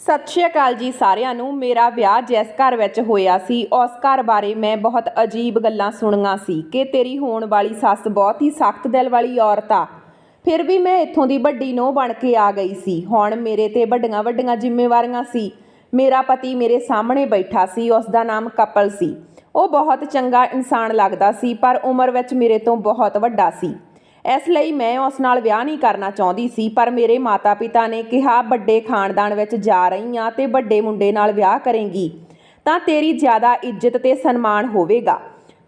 ਸਤਿ ਸ਼੍ਰੀ ਅਕਾਲ ਜੀ ਸਾਰਿਆਂ ਨੂੰ। ਮੇਰਾ ਵਿਆਹ ਜਿਸ ਘਰ ਵਿੱਚ ਹੋਇਆ ਸੀ। ਉਸ ਘਰ ਬਾਰੇ ਮੈਂ ਬਹੁਤ ਅਜੀਬ ਗੱਲਾਂ ਸੁਣੀਆਂ ਸੀ ਕਿ ਤੇਰੀ ਹੋਣ ਵਾਲੀ ਸੱਸ ਬਹੁਤ ਹੀ ਸਖਤ ਦਿਲ ਵਾਲੀ ਔਰਤ ਆ। ਫਿਰ ਵੀ ਮੈਂ ਇੱਥੋਂ ਦੀ ਵੱਡੀ ਨੋਹ ਬਣ ਕੇ ਆ ਗਈ ਸੀ। ਹੁਣ ਮੇਰੇ ਤੇ ਵੱਡੀਆਂ ਵੱਡੀਆਂ ਜ਼ਿੰਮੇਵਾਰੀਆਂ ਸੀ। ਮੇਰਾ ਪਤੀ ਮੇਰੇ ਸਾਹਮਣੇ ਬੈਠਾ ਸੀ। ਉਸ ਦਾ ਨਾਮ ਕਪਲ ਸੀ। ਉਹ ਬਹੁਤ ਚੰਗਾ ਇਨਸਾਨ ਲੱਗਦਾ ਸੀ, ਪਰ ਉਮਰ ਵਿੱਚ ਮੇਰੇ ਤੋਂ ਬਹੁਤ ਵੱਡਾ ਸੀ। ਇਸ ਲਈ ਮੈਂ ਉਸ ਨਾਲ ਵਿਆਹ ਨਹੀਂ ਕਰਨਾ ਚਾਹੁੰਦੀ ਸੀ, ਪਰ ਮੇਰੇ ਮਾਤਾ-ਪਿਤਾ ਨੇ ਕਿਹਾ, ਵੱਡੇ ਖਾਨਦਾਨ ਵਿੱਚ ਜਾ ਰਹੀ ਆ ਤੇ ਵੱਡੇ ਮੁੰਡੇ ਨਾਲ ਵਿਆਹ ਕਰੇਂਗੀ। ਤਾਂ ਤੇਰੀ ਜ਼ਿਆਦਾ ਇੱਜ਼ਤ ਤੇ ਸਨਮਾਨ ਹੋਵੇਗਾ।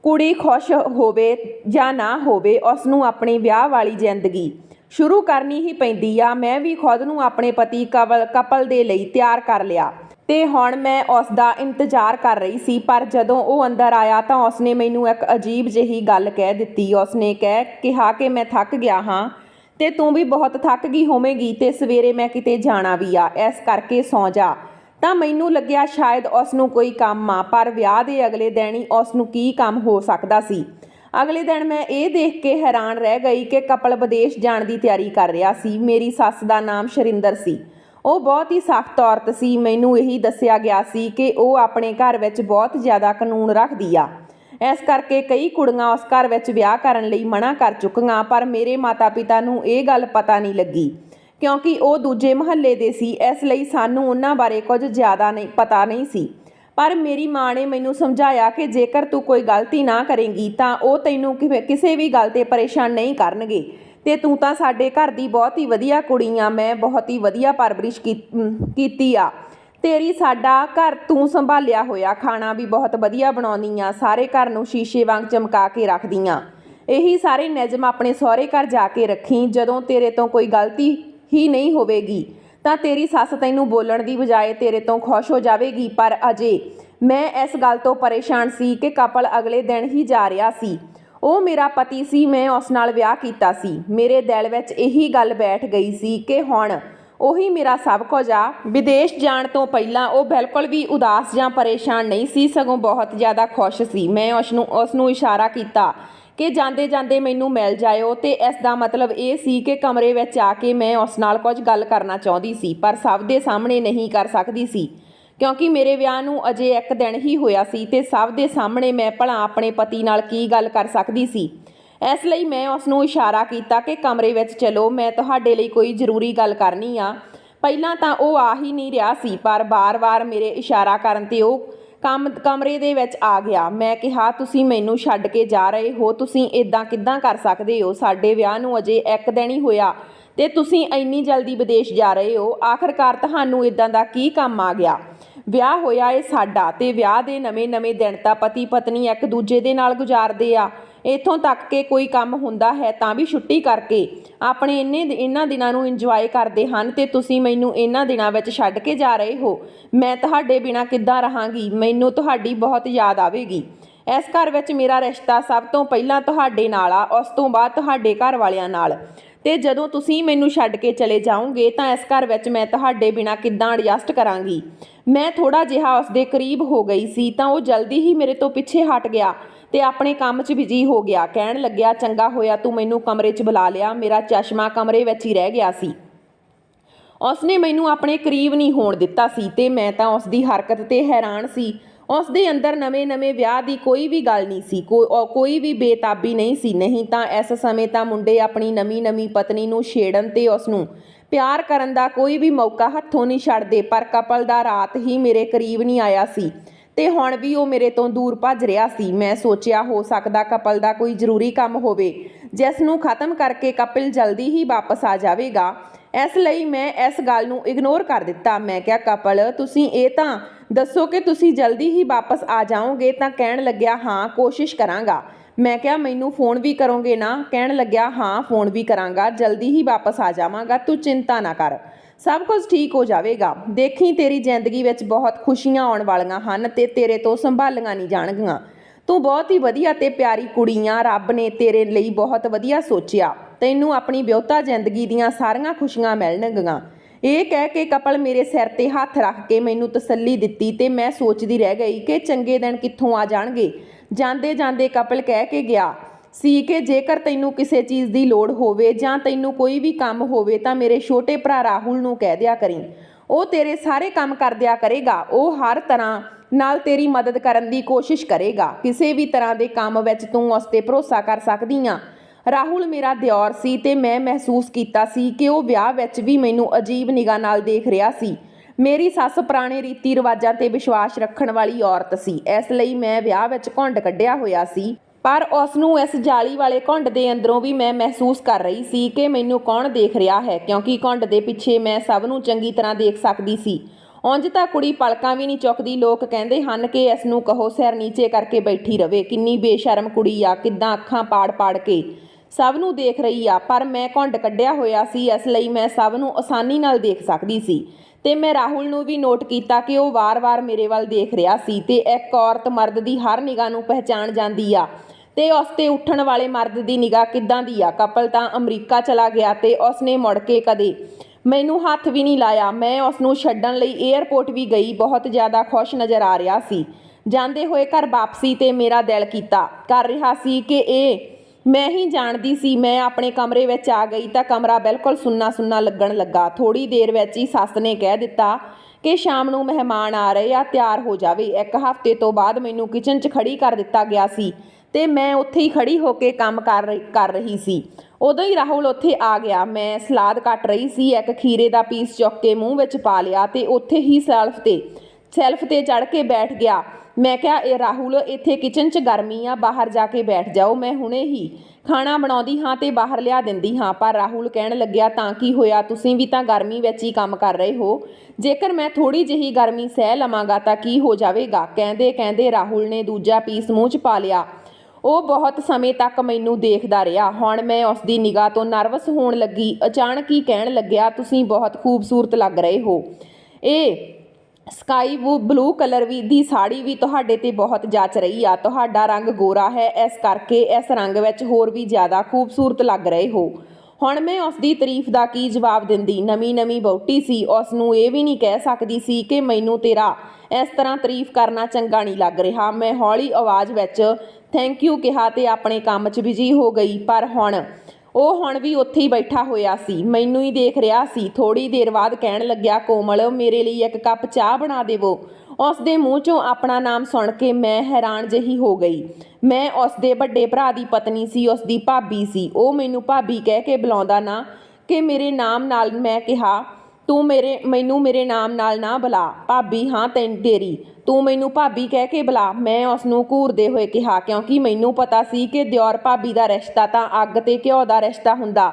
ਕੁੜੀ ਖੁਸ਼ ਹੋਵੇ ਜਾਂ ਨਾ ਹੋਵੇ, ਉਸ ਨੂੰ ਆਪਣੀ ਵਿਆਹ ਵਾਲੀ ਜ਼ਿੰਦਗੀ ਸ਼ੁਰੂ ਕਰਨੀ ਹੀ ਪੈਂਦੀ ਆ। ਮੈਂ ਵੀ ਖੁਦ ਨੂੰ ਆਪਣੇ ਪਤੀ ਕਵਲ ਕਪਲ ਦੇ ਲਈ ਤਿਆਰ ਕਰ ਲਿਆ। ਤੇ ਹੁਣ ਮੈਂ ਉਸ ਦਾ ਇੰਤਜ਼ਾਰ ਕਰ ਰਹੀ ਸੀ, ਪਰ ਜਦੋਂ ਉਹ ਅੰਦਰ ਆਇਆ ਤਾਂ ਉਸਨੇ ਮੈਨੂੰ ਇੱਕ ਅਜੀਬ ਜਿਹੀ ਗੱਲ ਕਹਿ ਦਿੱਤੀ। ਉਸਨੇ ਕਹਿ, ਕਿਹਾ ਕਿ ਮੈਂ ਥੱਕ ਗਿਆ ਹਾਂ ਤੇ ਤੂੰ ਵੀ ਬਹੁਤ ਥੱਕ ਗਈ ਹੋਵੇਂਗੀ ਤੇ ਸਵੇਰੇ ਮੈਂ ਕਿਤੇ ਜਾਣਾ ਵੀ ਆ, ਇਸ ਕਰਕੇ ਸੌਂ ਜਾ। ਤਾਂ ਮੈਨੂੰ ਲੱਗਿਆ ਸ਼ਾਇਦ ਉਸ ਨੂੰ ਕੋਈ ਕੰਮ ਆ, ਪਰ ਵਿਆਹ ਦੇ ਅਗਲੇ ਦਿਨ ਹੀ ਉਸ ਨੂੰ ਕੀ ਕੰਮ ਹੋ ਸਕਦਾ ਸੀ। ਅਗਲੇ ਦਿਨ ਮੈਂ ਇਹ ਦੇਖ ਕੇ ਹੈਰਾਨ ਰਹਿ ਗਈ ਕਿ ਕਪਲ ਵਿਦੇਸ਼ ਜਾਣ ਦੀ ਤਿਆਰੀ ਕਰ ਰਿਹਾ ਸੀ। ਮੇਰੀ ਸੱਸ ਦਾ ਨਾਮ ਸ਼ਰਿੰਦਰ ਸੀ। ਉਹ ਬਹੁਤ ਹੀ ਸਖਤ ਔਰਤ ਸੀ। ਮੈਨੂੰ ਇਹੀ ਦੱਸਿਆ ਗਿਆ ਸੀ ਕਿ ਉਹ ਆਪਣੇ ਘਰ ਵਿੱਚ ਬਹੁਤ ਜ਼ਿਆਦਾ ਕਾਨੂੰਨ ਰੱਖਦੀ ਆ। ਇਸ ਕਰਕੇ ਕਈ ਕੁੜੀਆਂ ਉਸ ਘਰ ਵਿੱਚ ਵਿਆਹ ਕਰਨ ਲਈ ਮਨਾ ਕਰ ਚੁੱਕੀਆਂ, ਪਰ ਮੇਰੇ ਮਾਤਾ-ਪਿਤਾ ਨੂੰ ਇਹ ਗੱਲ ਪਤਾ ਨਹੀਂ ਲੱਗੀ। ਕਿਉਂਕਿ ਉਹ ਦੂਜੇ ਮਹੱਲੇ ਦੇ ਸੀ, ਇਸ ਲਈ ਸਾਨੂੰ ਉਹਨਾਂ ਬਾਰੇ ਕੁਝ ਜ਼ਿਆਦਾ ਨਹੀਂ, ਪਤਾ ਨਹੀਂ ਸੀ। ਪਰ ਮੇਰੀ ਮਾਂ ਨੇ ਮੈਨੂੰ ਸਮਝਾਇਆ ਕਿ ਜੇਕਰ ਤੂੰ ਕੋਈ ਗਲਤੀ ਨਾ ਕਰੇਂਗੀ, ਤਾਂ ਉਹ ਤੈਨੂੰ ਕਿਵੇਂ- ਕਿਸੇ ਵੀ ਗੱਲ ਤੇ ਪਰੇਸ਼ਾਨ ਨਹੀਂ ਕਰਨਗੇ। ਤੇ ਤੂੰ ਤਾਂ ਸਾਡੇ ਘਰ ਦੀ ਬਹੁਤ ਹੀ ਵਧੀਆ ਕੁੜੀ ਆ, ਮੈਂ ਬਹੁਤ ਹੀ ਵਧੀਆ ਪਰਵਰਿਸ਼ ਕੀਤੀ ਆ। ਤੇਰੀ ਸਾਡਾ ਘਰ ਤੂੰ ਸੰਭਾਲਿਆ ਹੋਇਆ, ਖਾਣਾ ਵੀ ਬਹੁਤ ਵਧੀਆ ਬਣਾਉਂਦੀ ਆ, ਸਾਰੇ ਘਰ ਨੂੰ ਸ਼ੀਸ਼ੇ ਵਾਂਗ ਚਮਕਾ ਕੇ ਰੱਖਦੀ ਆ। ਇਹੀ ਸਾਰੇ ਨਿਯਮ ਆਪਣੇ ਸਹੁਰੇ ਘਰ ਜਾ ਕੇ ਰੱਖੀ, ਜਦੋਂ ਤੇਰੇ ਤੋਂ ਕੋਈ ਗਲਤੀ ਹੀ ਨਹੀਂ ਹੋਵੇਗੀ, ਤਾਂ ਤੇਰੀ ਸੱਸ ਤੈਨੂੰ ਬੋਲਣ ਦੀ ਬਜਾਏ ਤੇਰੇ ਤੋਂ ਖੁਸ਼ ਹੋ ਜਾਵੇਗੀ। ਪਰ ਅਜੇ ਮੈਂ ਇਸ ਗੱਲ ਤੋਂ ਪਰੇਸ਼ਾਨ ਸੀ ਕਿ ਕਪਲ ਅਗਲੇ ਦਿਨ ਹੀ ਜਾ ਰਿਹਾ ਸੀ। ਉਹ ਮੇਰਾ ਪਤੀ ਸੀ, ਮੈਂ ਉਸ ਨਾਲ ਵਿਆਹ ਕੀਤਾ ਸੀ। ਮੇਰੇ ਦਿਲ ਵਿੱਚ ਇਹੀ ਗੱਲ ਬੈਠ ਗਈ ਸੀ ਕਿ ਹੁਣ ਉਹੀ ਮੇਰਾ ਸਭ ਕੁਝ ਆ। ਵਿਦੇਸ਼ ਜਾਣ ਤੋਂ ਪਹਿਲਾਂ ਉਹ ਬਿਲਕੁਲ ਵੀ ਉਦਾਸ ਜਾਂ ਪਰੇਸ਼ਾਨ ਨਹੀਂ ਸੀ, ਸਗੋਂ ਬਹੁਤ ਜ਼ਿਆਦਾ ਖੁਸ਼ ਸੀ। ਮੈਂ ਉਸ ਨੂੰ ਉਸ ਨੂੰ ਇਸ਼ਾਰਾ ਕੀਤਾ ਕਿ ਜਾਂਦੇ ਜਾਂਦੇ ਮੈਨੂੰ ਮਿਲ ਜਾਇਓ ਤੇ ਇਸ ਦਾ ਮਤਲਬ ਇਹ ਸੀ ਕਿ ਕਮਰੇ ਵਿੱਚ ਆ ਕੇ ਮੈਂ ਉਸ ਨਾਲ ਕੁਝ ਗੱਲ ਕਰਨਾ ਚਾਹੁੰਦੀ ਸੀ, ਪਰ ਸਭ ਦੇ ਸਾਹਮਣੇ ਨਹੀਂ ਕਰ ਸਕਦੀ ਸੀ। ਕਿਉਂਕਿ ਮੇਰੇ ਵਿਆਹ ਨੂੰ ਅਜੇ ਇੱਕ ਦਿਨ ਹੀ ਹੋਇਆ ਸੀ ਤੇ ਸਭ ਦੇ ਸਾਹਮਣੇ ਮੈਂ ਭਲਾ ਆਪਣੇ ਪਤੀ ਨਾਲ ਕੀ ਗੱਲ ਕਰ ਸਕਦੀ ਸੀ। ਇਸ ਲਈ ਮੈਂ ਉਸ ਨੂੰ ਇਸ਼ਾਰਾ ਕੀਤਾ ਕਿ ਕਮਰੇ ਵਿੱਚ ਚਲੋ, ਮੈਂ ਤੁਹਾਡੇ ਲਈ ਕੋਈ ਜ਼ਰੂਰੀ ਗੱਲ ਕਰਨੀ ਆ। ਪਹਿਲਾਂ ਤਾਂ ਉਹ ਆ ਹੀ ਨਹੀਂ ਰਿਹਾ ਸੀ, ਪਰ ਬਾਰ-ਬਾਰ ਮੇਰੇ ਇਸ਼ਾਰਾ ਕਰਨ ਤੇ ਉਹ ਕੰਮ, ਕਮਰੇ ਦੇ ਵਿੱਚ ਆ ਗਿਆ। ਮੈਂ ਕਿਹਾ, ਤੁਸੀਂ ਮੈਨੂੰ ਛੱਡ ਕੇ ਜਾ ਰਹੇ ਹੋ, ਤੁਸੀਂ ਇਦਾਂ ਕਿੱਦਾਂ ਕਰ ਸਕਦੇ ਹੋ? ਸਾਡੇ ਵਿਆਹ ਨੂੰ ਅਜੇ ਇੱਕ ਦਿਨ ਹੀ ਹੋਇਆ ਤੇ ਤੁਸੀਂ ਇੰਨੀ ਜਲਦੀ ਵਿਦੇਸ਼ ਜਾ ਰਹੇ ਹੋ। ਆਖਰਕਾਰ ਤੁਹਾਨੂੰ ਇਦਾਂ ਦਾ ਕੀ ਕੰਮ ਆ ਗਿਆ? ਵਿਆਹ ਹੋਇਆ ਏ ਸਾਡਾ ਤੇ ਵਿਆਹ ਦੇ ਨਵੇਂ-ਨਵੇਂ ਦਿਨ ਤਾਂ ਪਤੀ ਪਤਨੀ ਇੱਕ ਦੂਜੇ ਦੇ ਨਾਲ ਗੁਜ਼ਾਰਦੇ ਆ। ਇਥੋਂ ਤੱਕ ਕਿ ਕੋਈ ਕੰਮ ਹੁੰਦਾ ਹੈ ਤਾਂ ਵੀ ਛੁੱਟੀ ਕਰਕੇ ਆਪਣੇ ਇੰਨੇ ਇਹਨਾਂ ਦਿਨਾਂ ਨੂੰ ਇੰਜੋਏ ਕਰਦੇ ਹਨ ਤੇ ਤੁਸੀਂ ਮੈਨੂੰ ਇਹਨਾਂ ਦਿਨਾਂ ਵਿੱਚ ਛੱਡ ਕੇ ਜਾ ਰਹੇ ਹੋ। ਮੈਂ ਤੁਹਾਡੇ ਬਿਨਾ ਕਿੱਦਾਂ ਰਹਾਂਗੀ? ਮੈਨੂੰ ਤੁਹਾਡੀ ਬਹੁਤ ਯਾਦ ਆਵੇਗੀ। ਇਸ ਘਰ ਵਿੱਚ ਮੇਰਾ ਰਿਸ਼ਤਾ ਸਭ ਤੋਂ ਪਹਿਲਾਂ ਤੁਹਾਡੇ ਨਾਲ ਆ, ਉਸ ਤੋਂ ਬਾਅਦ ਤੁਹਾਡੇ ਘਰ ਵਾਲਿਆਂ ਨਾਲ। ਤੇ ਜਦੋਂ ਤੁਸੀਂ ਮੈਨੂੰ ਛੱਡ ਕੇ ਚਲੇ ਜਾਓਗੇ ਤਾਂ ਇਸ ਘਰ ਵਿੱਚ ਮੈਂ ਤੁਹਾਡੇ ਬਿਨਾ ਕਿੱਦਾਂ ਐਡਜਸਟ ਕਰਾਂਗੀ? ਮੈਂ ਥੋੜਾ ਜਿਹਾ ਉਸ ਦੇ ਕਰੀਬ ਹੋ ਗਈ ਸੀ ਤਾਂ ਉਹ ਜਲਦੀ ਹੀ ਮੇਰੇ ਤੋਂ ਪਿੱਛੇ ਹਟ ਗਿਆ ਤੇ ਆਪਣੇ ਕੰਮ 'ਚ ਬਿਜ਼ੀ ਹੋ ਗਿਆ। ਕਹਿਣ ਲੱਗਿਆ, ਚੰਗਾ ਹੋਇਆ ਤੂੰ ਮੈਨੂੰ ਕਮਰੇ 'ਚ ਬੁਲਾ ਲਿਆ, ਮੇਰਾ ਚਸ਼ਮਾ ਕਮਰੇ ਵਿੱਚ ਹੀ ਰਹਿ ਗਿਆ ਸੀ। ਉਸਨੇ ਮੈਨੂੰ ਆਪਣੇ ਕਰੀਬ ਨਹੀਂ ਹੋਣ ਦਿੱਤਾ ਸੀ ਤੇ ਮੈਂ ਤਾਂ ਉਸ ਦੀ ਹਰਕਤ ਤੇ ਹੈਰਾਨ ਸੀ। ਉਸ ਦੇ ਅੰਦਰ ਨਵੇਂ-ਨਵੇਂ ਵਿਆਹ ਦੀ ਕੋਈ ਵੀ ਗੱਲ ਨਹੀਂ ਸੀ ਕੋਈ ਵੀ ਬੇਤਾਬੀ ਨਹੀਂ ਸੀ। ਨਹੀਂ ਤਾਂ ਇਸ ਸਮੇਂ ਤਾਂ ਮੁੰਡੇ ਆਪਣੀ ਨਵੀਂ-ਨਵੀਂ ਪਤਨੀ ਨੂੰ ਛੇੜਨ ਤੇ ਉਸ ਨੂੰ ਪਿਆਰ ਕਰਨ ਦਾ ਕੋਈ ਵੀ ਮੌਕਾ ਹੱਥੋਂ ਨਹੀਂ ਛੱਡਦੇ, ਪਰ ਕਪਲ ਦਾ ਰਾਤ ਹੀ ਮੇਰੇ ਕਰੀਬ ਨਹੀਂ ਆਇਆ ਸੀ ਤੇ ਹੁਣ ਵੀ ਉਹ ਮੇਰੇ ਤੋਂ ਦੂਰ ਭੱਜ ਰਿਹਾ ਸੀ। ਮੈਂ ਸੋਚਿਆ, ਹੋ ਸਕਦਾ ਕਪਲ ਦਾ ਕੋਈ ਜ਼ਰੂਰੀ ਕੰਮ ਹੋਵੇ, ਜਿਸ ਨੂੰ ਖਤਮ ਕਰਕੇ ਕਪਲ ਜਲਦੀ ਹੀ ਵਾਪਸ ਆ ਜਾਵੇਗਾ। ਇਸ ਲਈ ਮੈਂ ਇਸ ਗੱਲ ਨੂੰ ਇਗਨੋਰ ਕਰ ਦਿੱਤਾ। ਮੈਂ ਕਿਹਾ, ਕਪਲ, ਤੁਸੀਂ ਇਹ ਤਾਂ ਦੱਸੋ ਕਿ ਤੁਸੀਂ ਜਲਦੀ ਹੀ ਵਾਪਸ ਆ ਜਾਓਗੇ ਤਾਂ ਕਹਿਣ ਲੱਗਿਆ, ਹਾਂ, ਕੋਸ਼ਿਸ਼ ਕਰਾਂਗਾ। ਮੈਂ ਕਿਹਾ, ਮੈਨੂੰ ਫੋਨ ਵੀ ਕਰੋਗੇ ਨਾ। ਕਹਿਣ ਲੱਗਿਆ, ਹਾਂ ਫੋਨ ਵੀ ਕਰਾਂਗਾ। ਜਲਦੀ ਹੀ ਵਾਪਸ ਆ ਜਾਵਾਂਗਾ। ਤੂੰ ਚਿੰਤਾ ਨਾ ਕਰ। ਸਭ ਕੁਝ ਠੀਕ ਹੋ ਜਾਵੇਗਾ। ਦੇਖੀ, ਤੇਰੀ ਜ਼ਿੰਦਗੀ ਵਿੱਚ ਬਹੁਤ ਖੁਸ਼ੀਆਂ ਆਉਣ ਵਾਲੀਆਂ ਹਨ ਤੇ ਤੇਰੇ ਤੋਂ ਸੰਭਾਲੀਆਂ ਨਹੀਂ ਜਾਣਗੀਆਂ। ਤੂੰ ਬਹੁਤ ਹੀ ਵਧੀਆ ਤੇ ਪਿਆਰੀ ਕੁੜੀਆਂ। ਰੱਬ ਨੇ ਤੇਰੇ ਲਈ ਬਹੁਤ ਵਧੀਆ ਸੋਚਿਆ। ਤੈਨੂੰ ਆਪਣੀ ਵਿਆਹੁਤਾ ਜ਼ਿੰਦਗੀ ਦੀਆਂ ਸਾਰੀਆਂ ਖੁਸ਼ੀਆਂ ਮਿਲਣਗੀਆਂ। ਇਹ ਕਹਿ ਕੇ ਕਪਲ ਮੇਰੇ ਸਿਰ ਤੇ ਹੱਥ ਰੱਖ ਕੇ ਮੈਨੂੰ ਤਸੱਲੀ ਦਿੱਤੀ ਤੇ ਮੈਂ ਸੋਚਦੀ ਰਹਿ ਗਈ ਕਿ ਚੰਗੇ ਦਿਨ ਕਿੱਥੋਂ ਆ ਜਾਣਗੇ। ਜਾਂਦੇ ਜਾਂਦੇ ਕਪਲ ਕਹਿ ਕੇ ਗਿਆ, ਸੀ ਕਿ ਜੇਕਰ ਤੈਨੂੰ ਕਿਸੇ ਚੀਜ਼ ਦੀ ਲੋੜ ਹੋਵੇ ਜਾਂ ਤੈਨੂੰ ਕੋਈ ਵੀ ਕੰਮ ਹੋਵੇ ਤਾਂ ਮੇਰੇ ਛੋਟੇ ਭਰਾ ਰਾਹੁਲ ਨੂੰ ਕਹਿ ਦਿਆ ਕਰੀ। ਉਹ ਤੇਰੇ ਸਾਰੇ ਕੰਮ ਕਰ ਦਿਆ ਕਰੇਗਾ। ਉਹ ਹਰ ਤਰ੍ਹਾਂ ਨਾਲ ਤੇਰੀ ਮਦਦ ਕਰਨ ਦੀ ਕੋਸ਼ਿਸ਼ ਕਰੇਗਾ। ਕਿਸੇ ਵੀ ਤਰ੍ਹਾਂ ਦੇ ਕੰਮ ਵਿੱਚ ਤੂੰ ਉਸ ਤੇ ਭਰੋਸਾ ਕਰ ਸਕਦੀ ਆ। ਰਾਹੁਲ ਮੇਰਾ ਦਿਓਰ ਸੀ ਤੇ ਮੈਂ ਮਹਿਸੂਸ ਕੀਤਾ ਸੀ ਕਿ ਉਹ ਵਿਆਹ ਵਿੱਚ ਵੀ ਮੈਨੂੰ ਅਜੀਬ ਨਿਗਾਹ ਨਾਲ ਦੇਖ ਰਿਹਾ ਸੀ। ਮੇਰੀ ਸੱਸ ਪੁਰਾਣੇ ਰੀਤੀ ਰਿਵਾਜਾਂ ਤੇ ਵਿਸ਼ਵਾਸ ਰੱਖਣ ਵਾਲੀ ਔਰਤ ਸੀ। ਇਸ ਲਈ ਮੈਂ ਵਿਆਹ ਵਿੱਚ ਘੁੰਡ ਕੱਢਿਆ ਹੋਇਆ ਸੀ। ਪਰ ਉਸ ਨੂੰ ਇਸ ਜਾਲੀ ਵਾਲੇ ਘੁੰਡ ਦੇ ਅੰਦਰੋਂ ਵੀ ਮੈਂ ਮਹਿਸੂਸ ਕਰ ਰਹੀ ਸੀ ਕਿ ਮੈਨੂੰ ਕੌਣ ਦੇਖ ਰਿਹਾ ਹੈ, ਕਿਉਂਕਿ ਘੁੰਡ ਦੇ ਪਿੱਛੇ ਮੈਂ ਸਭ ਨੂੰ ਚੰਗੀ ਤਰ੍ਹਾਂ ਦੇਖ ਸਕਦੀ ਸੀ। ਉਂਝ ਤਾਂ ਕੁੜੀ ਪਲਕਾਂ ਵੀ ਨਹੀਂ ਚੁੱਕਦੀ, ਲੋਕ ਕਹਿੰਦੇ ਹਨ ਕਿ ਇਸ ਨੂੰ ਕਹੋ ਸਿਰ ਨੀਚੇ ਕਰਕੇ ਬੈਠੀ ਰਵੇ, ਕਿੰਨੀ ਬੇਸ਼ਰਮ ਕੁੜੀ ਆ, ਕਿੱਦਾਂ ਅੱਖਾਂ ਪਾੜ-ਪਾੜ ਕੇ ਸਭ ਨੂੰ ਦੇਖ ਰਹੀ ਆ, ਪਰ ਮੈਂ ਘੁੰਡ ਕੱਢਿਆ ਹੋਇਆ ਸੀ, ਇਸ ਲਈ ਮੈਂ ਸਭ ਨੂੰ ਆਸਾਨੀ ਨਾਲ ਦੇਖ ਸਕਦੀ ਸੀ। ਤੇ ਮੈਂ ਰਾਹੁਲ ਨੂੰ ਵੀ ਨੋਟ ਕੀਤਾ ਕਿ ਉਹ ਵਾਰ-ਵਾਰ ਮੇਰੇ ਵੱਲ ਦੇਖ ਰਿਹਾ ਸੀ ਤੇ ਇੱਕ ਔਰਤ ਮਰਦ ਦੀ ਹਰ ਨਿਗਾਹ ਨੂੰ ਪਹਿਚਾਣ ਜਾਂਦੀ ਆ ਤੇ ਉਸ ਤੇ ਉੱਠਣ ਵਾਲੇ ਮਰਦ ਦੀ ਨਿਗਾਹ ਕਿੱਦਾਂ ਦੀ ਆ? ਕਪਲ ਤਾਂ ਅਮਰੀਕਾ ਚਲਾ ਗਿਆ ਤੇ ਉਸ ਨੇ ਮੁੜ ਕੇ ਕਦੇ ਮੈਨੂੰ ਹੱਥ ਵੀ ਨਹੀਂ ਲਾਇਆ। ਮੈਂ ਉਸ ਨੂੰ ਛੱਡਣ ਲਈ 에ਅਰਪੋਰਟ ਵੀ ਗਈ, ਬਹੁਤ ਜ਼ਿਆਦਾ ਖੁਸ਼ ਨਜ਼ਰ ਆ ਰਿਹਾ ਸੀ। ਜਾਂਦੇ ਹੋਏ ਘਰ ਵਾਪਸੀ ਤੇ ਮੇਰਾ ਦਿਲ ਕੀਤਾ। ਕਰ ਰਿਹਾ ਸੀ ਕਿ ਇਹ ਮੈਂ ਹੀ ਜਾਣਦੀ ਸੀ, ਮੈਂ ਆਪਣੇ ਕਮਰੇ ਵਿੱਚ ਆ ਗਈ ਤਾਂ ਕਮਰਾ ਬਿਲਕੁਲ ਸੁੰਨਾ ਸੁੰਨਾ ਲੱਗਣ ਲੱਗਾ। ਥੋੜੀ ਦੇਰ ਵਿੱਚ ਹੀ ਸੱਸ ਨੇ ਕਹਿ ਦਿੱਤਾ ਕਿ ਸ਼ਾਮ ਨੂੰ ਮਹਿਮਾਨ ਆ ਰਹੇ ਆ, ਤਿਆਰ ਹੋ ਜਾਵੇ। ਇੱਕ ਹਫ਼ਤੇ ਤੋਂ ਬਾਅਦ ਮੈਨੂੰ ਕਿਚਨ 'ਚ ਖੜੀ ਕਰ ਦਿੱਤਾ ਗਿਆ ਸੀ ਤੇ ਮੈਂ ਉੱਥੇ ਹੀ ਖੜੀ ਹੋ ਕੇ ਕੰਮ ਕਰ ਰਹੀ- ਕਰ ਰਹੀ ਸੀ। ਉਦੋਂ ਹੀ ਰਾਹੁਲ ਉੱਥੇ ਆ ਗਿਆ। ਮੈਂ ਸਲਾਦ ਕੱਟ ਰਹੀ ਸੀ, ਇੱਕ ਖੀਰੇ ਦਾ ਪੀਸ ਚੁੱਕ ਕੇ ਮੂੰਹ ਵਿੱਚ ਪਾ ਲਿਆ ਤੇ ਉੱਥੇ ਹੀ ਸੈਲਫ ਤੇ ਸੈਲਫ ਤੇ ਚੜ ਕੇ ਬੈਠ ਗਿਆ। ਮੈਂ ਕਿਹਾ, ਇਹ ਰਾਹੁਲ, ਇੱਥੇ ਕਿਚਨ 'ਚ ਗਰਮੀ ਆ, ਬਾਹਰ ਜਾ ਕੇ ਬੈਠ ਜਾਓ, ਮੈਂ ਹੁਣੇ ਹੀ ਖਾਣਾ ਬਣਾਉਂਦੀ ਹਾਂ ਤੇ ਬਾਹਰ ਲਿਆ ਦਿੰਦੀ ਹਾਂ। ਪਰ ਰਾਹੁਲ ਕਹਿਣ ਲੱਗਿਆ, ਤਾਂ ਕੀ ਹੋਇਆ? ਤੁਸੀਂ ਵੀ ਤਾਂ ਗਰਮੀ ਵਿੱਚ ਹੀ ਕੰਮ ਕਰ ਰਹੇ ਹੋ। ਜੇਕਰ ਮੈਂ ਥੋੜੀ ਜਿਹੀ ਗਰਮੀ ਸਹਿ ਲਵਾਂਗਾ ਤਾਂ ਕੀ ਹੋ ਜਾਵੇਗਾ? ਕਹਿੰਦੇ ਕਹਿੰਦੇ ਰਾਹੁਲ ਨੇ ਦੂਜਾ ਪੀਸ ਮੂੰਹ 'ਚ ਪਾ ਲਿਆ। ਉਹ ਬਹੁਤ ਸਮੇਂ ਤੱਕ ਮੈਨੂੰ ਦੇਖਦਾ ਰਿਹਾ। ਹੁਣ ਮੈਂ ਉਸ ਦੀ ਨਿਗਾਹ ਤੋਂ ਨਰਵਸ ਹੋਣ ਲੱਗੀ। ਅਚਾਨਕ ਹੀ ਕਹਿਣ ਲੱਗਿਆ, ਤੁਸੀਂ ਬਹੁਤ ਖੂਬਸੂਰਤ ਲੱਗ ਰਹੇ ਹੋ। ਇਹ ਸਕਾਈ ਬਲੂ ਕਲਰ ਵੀ, ਦੀ ਸਾੜੀ ਵੀ ਤੁਹਾਡੇ ਤੇ ਬਹੁਤ ਜਾਚ ਰਹੀ ਆ। ਤੁਹਾਡਾ ਰੰਗ ਗੋਰਾ ਹੈ, ਇਸ ਕਰਕੇ ਇਸ ਰੰਗ ਵਿੱਚ ਹੋਰ ਵੀ ਜ਼ਿਆਦਾ ਖੂਬਸੂਰਤ ਲੱਗ ਰਹੇ ਹੋ। ਹੁਣ ਮੈਂ ਉਸ ਦੀ ਤਾਰੀਫ ਦਾ ਕੀ ਜਵਾਬ ਦਿੰਦੀ? ਨਵੀਂ ਨਵੀਂ ਬੌਟੀ ਸੀ ਉਸ ਨੂੰ ਇਹ ਵੀ ਨਹੀਂ ਕਹਿ ਸਕਦੀ ਸੀ ਕਿ ਮੈਨੂੰ ਤੇਰਾ ਇਸ ਤਰ੍ਹਾਂ ਤਾਰੀਫ ਕਰਨਾ ਚੰਗਾ ਨਹੀਂ ਲੱਗ ਰਿਹਾ। ਮੈਂ ਹੌਲੀ ਆਵਾਜ਼ ਵਿੱਚ ਥੈਂਕ ਯੂ ਕਿਹਾ ਤੇ ਆਪਣੇ ਕੰਮ 'ਚ ਬਿਜ਼ੀ ਹੋ ਗਈ, ਪਰ ਹੁਣ ਉਹ ਹੁਣ ਵੀ ਉੱਥੇ ਹੀ ਬੈਠਾ ਹੋਇਆ ਸੀ। ਮੈਨੂੰ ਹੀ ਦੇਖ ਰਿਹਾ ਸੀ। ਥੋੜੀ ਦੇਰ ਬਾਅਦ ਕਹਿਣ ਲੱਗਿਆ, ਕੋਮਲ, ਮੇਰੇ ਲਈ ਇੱਕ ਕੱਪ ਚਾਹ ਬਣਾ ਦੇਵੋ। ਉਸ ਦੇ ਮੂੰਹ ਚੋਂ ਆਪਣਾ ਨਾਮ ਸੁਣ ਕੇ ਮੈਂ ਹੈਰਾਨ ਜਿਹੀ ਹੋ ਗਈ। ਮੈਂ ਉਸ ਦੇ ਵੱਡੇ ਭਰਾ ਦੀ ਪਤਨੀ ਸੀ, ਉਸ ਦੀ ਭਾਬੀ ਸੀ। ਉਹ ਮੈਨੂੰ ਭਾਬੀ ਕਹਿ ਕੇ ਬੁਲਾਉਂਦਾ ਨਾ ਕਿ ਮੇਰੇ ਨਾਮ ਨਾਲ ਮੈਂ ਕਿਹਾ, ਤੂੰ ਮੇਰੇ, ਮੈਨੂੰ ਮੇਰੇ ਨਾਮ ਨਾਲ ਨਾ ਬੁਲਾ। ਭਾਬੀ, ਹਾਂ, ਤੈਨੂੰ, ਤੇਰੀ। ਤੂੰ ਮੈਨੂੰ ਭਾਬੀ ਕਹਿ ਕੇ ਬੁਲਾ। ਮੈਂ ਉਸ ਨੂੰ ਘੂਰਦੇ ਹੋਏ ਕਿਹਾ, ਕਿਉਂਕਿ ਮੈਨੂੰ ਪਤਾ ਸੀ ਕਿ ਦਿਓਰ ਭਾਬੀ ਦਾ ਰਿਸ਼ਤਾ ਤਾਂ ਅੱਗ ਤੇ ਘਿਓ ਦਾ ਰਿਸ਼ਤਾ ਹੁੰਦਾ।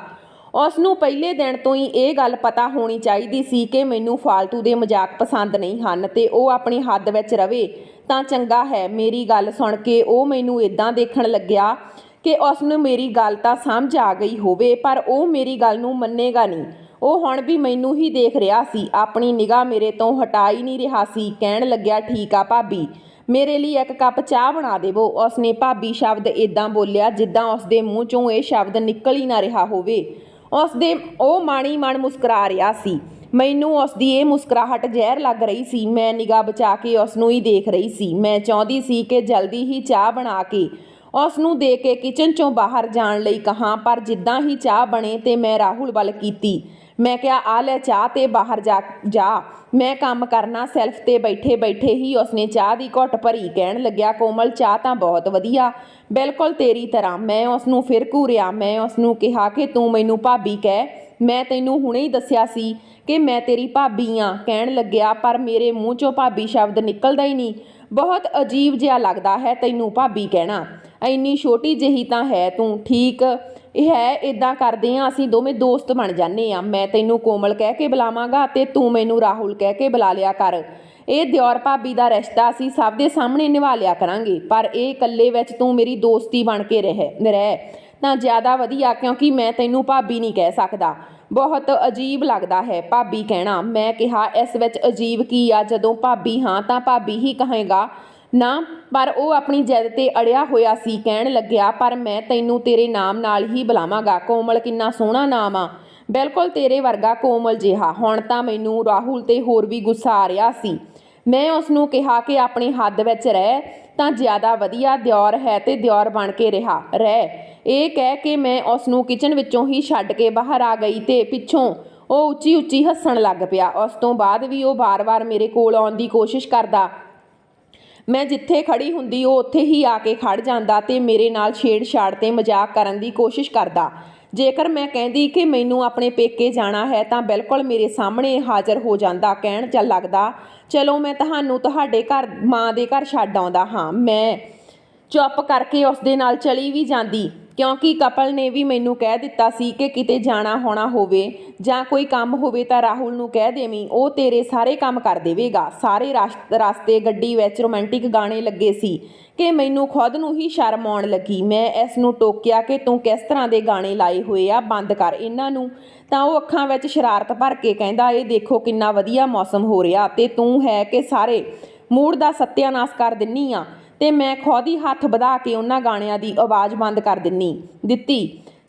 ਉਸ ਨੂੰ ਪਹਿਲੇ ਦਿਨ ਤੋਂ ਹੀ ਇਹ ਗੱਲ ਪਤਾ ਹੋਣੀ ਚਾਹੀਦੀ ਸੀ ਕਿ ਮੈਨੂੰ ਫਾਲਤੂ ਦੇ ਮਜ਼ਾਕ ਪਸੰਦ ਨਹੀਂ ਹਨ ਤੇ ਉਹ ਆਪਣੀ ਹੱਦ ਵਿੱਚ ਰਵੇ। ਤਾਂ ਚੰਗਾ ਹੈ, ਮੇਰੀ ਗੱਲ ਸੁਣ ਕੇ ਉਹ ਮੈਨੂੰ ਇਦਾਂ ਦੇਖਣ ਲੱਗਿਆ ਕਿ ਉਸ ਨੂੰ ਮੇਰੀ ਗੱਲ ਤਾਂ ਸਮਝ ਆ ਗਈ ਹੋਵੇ, ਪਰ ਉਹ ਮੇਰੀ ਗੱਲ ਨੂੰ ਮੰਨੇਗਾ ਨਹੀਂ। ਉਹ ਹੁਣ ਵੀ ਮੈਨੂੰ ਹੀ ਦੇਖ ਰਿਹਾ ਸੀ। ਆਪਣੀ ਨਿਗਾਹ ਮੇਰੇ ਤੋਂ ਹਟਾ ਹੀ ਨਹੀਂ ਰਿਹਾ ਸੀ। ਕਹਿਣ ਲੱਗਿਆ, ਠੀਕ ਆ ਭਾਬੀ, ਮੇਰੇ ਲਈ ਇੱਕ ਕੱਪ ਚਾਹ ਬਣਾ ਦੇਵੋ। ਉਸਨੇ ਭਾਬੀ ਸ਼ਬਦ ਇਦਾਂ ਬੋਲਿਆ ਜਿੱਦਾਂ ਉਸਦੇ ਮੂੰਹ ਚੋਂ ਇਹ ਸ਼ਬਦ ਨਿਕਲ ਹੀ ਨਾ ਰਿਹਾ ਹੋਵੇ। ਉਸਦੇ ਉਹ ਮਾਣੀ ਮਨ ਮੁਸਕਰਾ ਰਿਹਾ ਸੀ। ਮੈਨੂੰ ਉਸਦੀ ਇਹ ਮੁਸਕਰਾਹਟ ਜ਼ਹਿਰ ਲੱਗ ਰਹੀ ਸੀ। ਮੈਂ ਨਿਗਾਹ ਬਚਾ ਕੇ ਉਸ ਨੂੰ ਹੀ ਦੇਖ ਰਹੀ ਸੀ। ਮੈਂ ਚਾਹੁੰਦੀ ਸੀ ਕਿ ਜਲਦੀ ਹੀ ਚਾਹ ਬਣਾ ਕੇ ਉਸ ਨੂੰ ਦੇ ਕੇ ਕਿਚਨ ਚੋਂ ਬਾਹਰ ਜਾਣ ਲਈ ਕਹਾਂ, ਪਰ ਜਿੱਦਾਂ ਹੀ ਚਾਹ ਬਣੇ ਤੇ ਮੈਂ ਰਾਹੁਲ ਵੱਲ ਕੀਤੀ। ਮੈਂ ਕਿਹਾ, ਆ ਲੈ ਚਾਹ ਤੇ ਬਾਹਰ ਜਾ ਜਾ। ਮੈਂ ਕੰਮ ਕਰਨਾ ਸੈਲਫ ਤੇ ਬੈਠੇ ਬੈਠੇ ਹੀ ਉਸਨੇ ਚਾਹ ਦੀ ਘੁੱਟ ਭਰੀ ਕਹਿਣ ਲੱਗਿਆ, ਕੋਮਲ, ਚਾਹ ਤਾਂ ਬਹੁਤ ਵਧੀਆ। ਬਿਲਕੁਲ ਤੇਰੀ ਤਰ੍ਹਾਂ। ਮੈਂ ਉਸ ਨੂੰ ਫਿਰ ਘੂਰਿਆ। ਮੈਂ ਉਸ ਨੂੰ ਕਿਹਾ ਕਿ ਤੂੰ ਮੈਨੂੰ ਭਾਬੀ ਕਹਿ। ਮੈਂ ਤੈਨੂੰ ਹੁਣੇ ਹੀ ਦੱਸਿਆ ਸੀ ਕਿ ਮੈਂ ਤੇਰੀ ਭਾਬੀ ਆ, ਕਹਿਣ ਲੱਗਿਆ, ਪਰ ਮੇਰੇ ਮੂੰਹ ਚੋਂ ਭਾਬੀ ਸ਼ਬਦ ਨਿਕਲਦਾ ਹੀ ਨਹੀਂ। ਬਹੁਤ ਅਜੀਬ ਜਿਹਾ ਲੱਗਦਾ ਹੈ ਤੈਨੂੰ ਭਾਬੀ ਕਹਿਣਾ। ਇੰਨੀ ਛੋਟੀ ਜਿਹੀ ਤਾਂ ਹੈ ਤੂੰ। ਠੀਕ। ਇਹ ਹੈ ਇਦਾਂ ਕਰਦੇ ਆ ਅਸੀਂ ਦੋਵੇਂ ਦੋਸਤ ਬਣ ਜਾਂਦੇ ਆ ਮੈਂ ਤੈਨੂੰ ਕੋਮਲ ਕਹਿ ਕੇ ਬੁਲਾਵਾਂਗਾ ਤੇ ਤੂੰ ਮੈਨੂੰ ਰਾਹੁਲ ਕਹਿ ਕੇ ਬੁਲਾ ਲਿਆ ਕਰ। ਇਹ ਦਿਓਰ ਭਾਬੀ ਦਾ ਰਿਸ਼ਤਾ ਅਸੀਂ ਸਭ ਦੇ ਸਾਹਮਣੇ ਨਿਭਾ ਲਿਆ ਕਰਾਂਗੇ, ਪਰ ਇਹ ਇਕੱਲੇ ਵਿੱਚ ਤੂੰ ਮੇਰੀ ਦੋਸਤੀ ਬਣ ਕੇ ਰਹਿ ਰਹਿ। ਤਾਂ ਜ਼ਿਆਦਾ ਵਧੀਆ, ਕਿਉਂਕਿ ਮੈਂ ਤੈਨੂੰ ਭਾਬੀ ਨਹੀਂ ਕਹਿ ਸਕਦਾ। ਬਹੁਤ ਅਜੀਬ ਲੱਗਦਾ ਹੈ ਭਾਬੀ ਕਹਿਣਾ। ਮੈਂ ਕਿਹਾ, ਇਸ ਵਿੱਚ ਅਜੀਬ ਕੀ ਆ? ਜਦੋਂ ਭਾਬੀ ਹਾਂ, ਤਾਂ ਭਾਬੀ ਹੀ ਕਹੇਗਾ ਨਾ, ਪਰ ਉਹ ਆਪਣੀ ਜਿੱਦ ਤੇ ਅੜਿਆ ਹੋਇਆ ਸੀ ਕਹਿਣ ਲੱਗਿਆ, ਪਰ ਮੈਂ ਤੈਨੂੰ ਤੇਰੇ ਨਾਮ ਨਾਲ ਹੀ ਬੁਲਾਵਾਂਗਾ। ਕੋਮਲ ਕਿੰਨਾ ਸੋਹਣਾ ਨਾਮ ਆ। ਬਿਲਕੁਲ ਤੇਰੇ ਵਰਗਾ ਕੋਮਲ ਜਿਹਾ। ਹੁਣ ਤਾਂ ਮੈਨੂੰ ਰਾਹੁਲ ਤੇ ਹੋਰ ਵੀ ਗੁੱਸਾ ਆ ਰਿਹਾ ਸੀ। ਮੈਂ ਉਸ ਨੂੰ ਕਿਹਾ ਕਿ ਆਪਣੀ ਹੱਦ ਵਿੱਚ ਰਹਿ, ਤਾਂ ਜ਼ਿਆਦਾ ਵਧੀਆ ਦਿਓਰ ਹੈ ਤੇ ਦਿਓਰ ਬਣ ਕੇ ਰਿਹਾ। ਰਹਿ। ਇਹ ਕਹਿ ਕੇ ਮੈਂ ਉਸ ਨੂੰ ਕਿਚਨ ਵਿੱਚੋਂ ਹੀ ਛੱਡ ਕੇ ਬਾਹਰ ਆ ਗਈ ਤੇ ਪਿੱਛੋਂ ਉਹ ਉੱਚੀ ਉੱਚੀ ਹੱਸਣ ਲੱਗ ਪਿਆ। ਉਸ ਤੋਂ ਬਾਅਦ ਵੀ ਉਹ ਬਾਰ-ਬਾਰ ਮੇਰੇ ਕੋਲ ਆਉਣ ਦੀ ਕੋਸ਼ਿਸ਼ ਕਰਦਾ। ਮੈਂ ਜਿੱਥੇ ਖੜੀ ਹੁੰਦੀ, ਉਹ ਉੱਥੇ ਹੀ ਆ ਕੇ ਖੜ ਜਾਂਦਾ ਤੇ ਮੇਰੇ ਨਾਲ ਛੇੜਛਾੜ ਤੇ ਮਜ਼ਾਕ ਕਰਨ ਦੀ ਕੋਸ਼ਿਸ਼ ਕਰਦਾ। ਜੇਕਰ ਮੈਂ ਕਹਿੰਦੀ ਕਿ ਮੈਨੂੰ ਆਪਣੇ ਪੇਕੇ ਜਾਣਾ ਹੈ, ਤਾਂ ਬਿਲਕੁਲ ਮੇਰੇ ਸਾਹਮਣੇ ਹਾਜ਼ਰ ਹੋ ਜਾਂਦਾ, ਕਹਿਣ ਚੱਲ ਲੱਗਦਾ, ਚਲੋ, ਮੈਂ ਤੁਹਾਨੂੰ ਤੁਹਾਡੇ ਘਰ, ਮਾਂ ਦੇ ਘਰ ਛੱਡ ਆਉਂਦਾ ਹਾਂ। ਮੈਂ ਚੁੱਪ ਕਰਕੇ ਉਸ ਦੇ ਨਾਲ ਚਲੀ ਵੀ ਜਾਂਦੀ। ਕਿਉਂਕਿ ਕਪਲ ਨੇ ਵੀ ਮੈਨੂੰ ਕਹਿ ਦਿੱਤਾ ਸੀ ਕਿ ਕਿਤੇ ਜਾਣਾ ਹੋਣਾ ਹੋਵੇ ਜਾਂ ਕੋਈ ਕੰਮ ਹੋਵੇ ਤਾਂ ਰਾਹੁਲ ਨੂੰ ਕਹਿ ਦੇਵੀਂ, ਉਹ ਤੇਰੇ ਸਾਰੇ ਕੰਮ ਕਰ ਦੇਵੇਗਾ। ਸਾਰੇ ਰਾਸ- ਰਸਤੇ, ਗੱਡੀ ਵਿੱਚ ਰੋਮਾਂਟਿਕ ਗਾਣੇ ਲੱਗੇ ਸੀ ਕਿ ਮੈਨੂੰ ਖੁਦ ਨੂੰ ਹੀ ਸ਼ਰਮ ਆਉਣ ਲੱਗੀ। ਮੈਂ ਇਸ ਨੂੰ ਟੋਕਿਆ ਕਿ ਤੂੰ ਕਿਸ ਤਰ੍ਹਾਂ ਦੇ ਗਾਣੇ ਲਾਏ ਹੋਏ ਆ, ਬੰਦ ਕਰ ਇਹਨਾਂ ਨੂੰ। ਤਾਂ ਉਹ ਅੱਖਾਂ ਵਿੱਚ ਸ਼ਰਾਰਤ ਭਰ ਕੇ ਕਹਿੰਦਾ, ਇਹ ਦੇਖੋ ਕਿੰਨਾ ਵਧੀਆ ਮੌਸਮ ਹੋ ਰਿਹਾ ਤੇ ਤੂੰ ਹੈ ਕਿ ਸਾਰੇ ਮੂਡ ਦਾ ਸਤਿਆਨਾਸ ਕਰ ਦਿੰਨੀ ਆ। ਤੇ ਮੈਂ ਖੁਦ ਹੀ ਹੱਥ ਵਧਾ ਕੇ ਉਹਨਾਂ ਗਾਣਿਆਂ ਦੀ ਆਵਾਜ਼ ਬੰਦ ਕਰ ਦਿੰਨੀ, ਦਿੱਤੀ।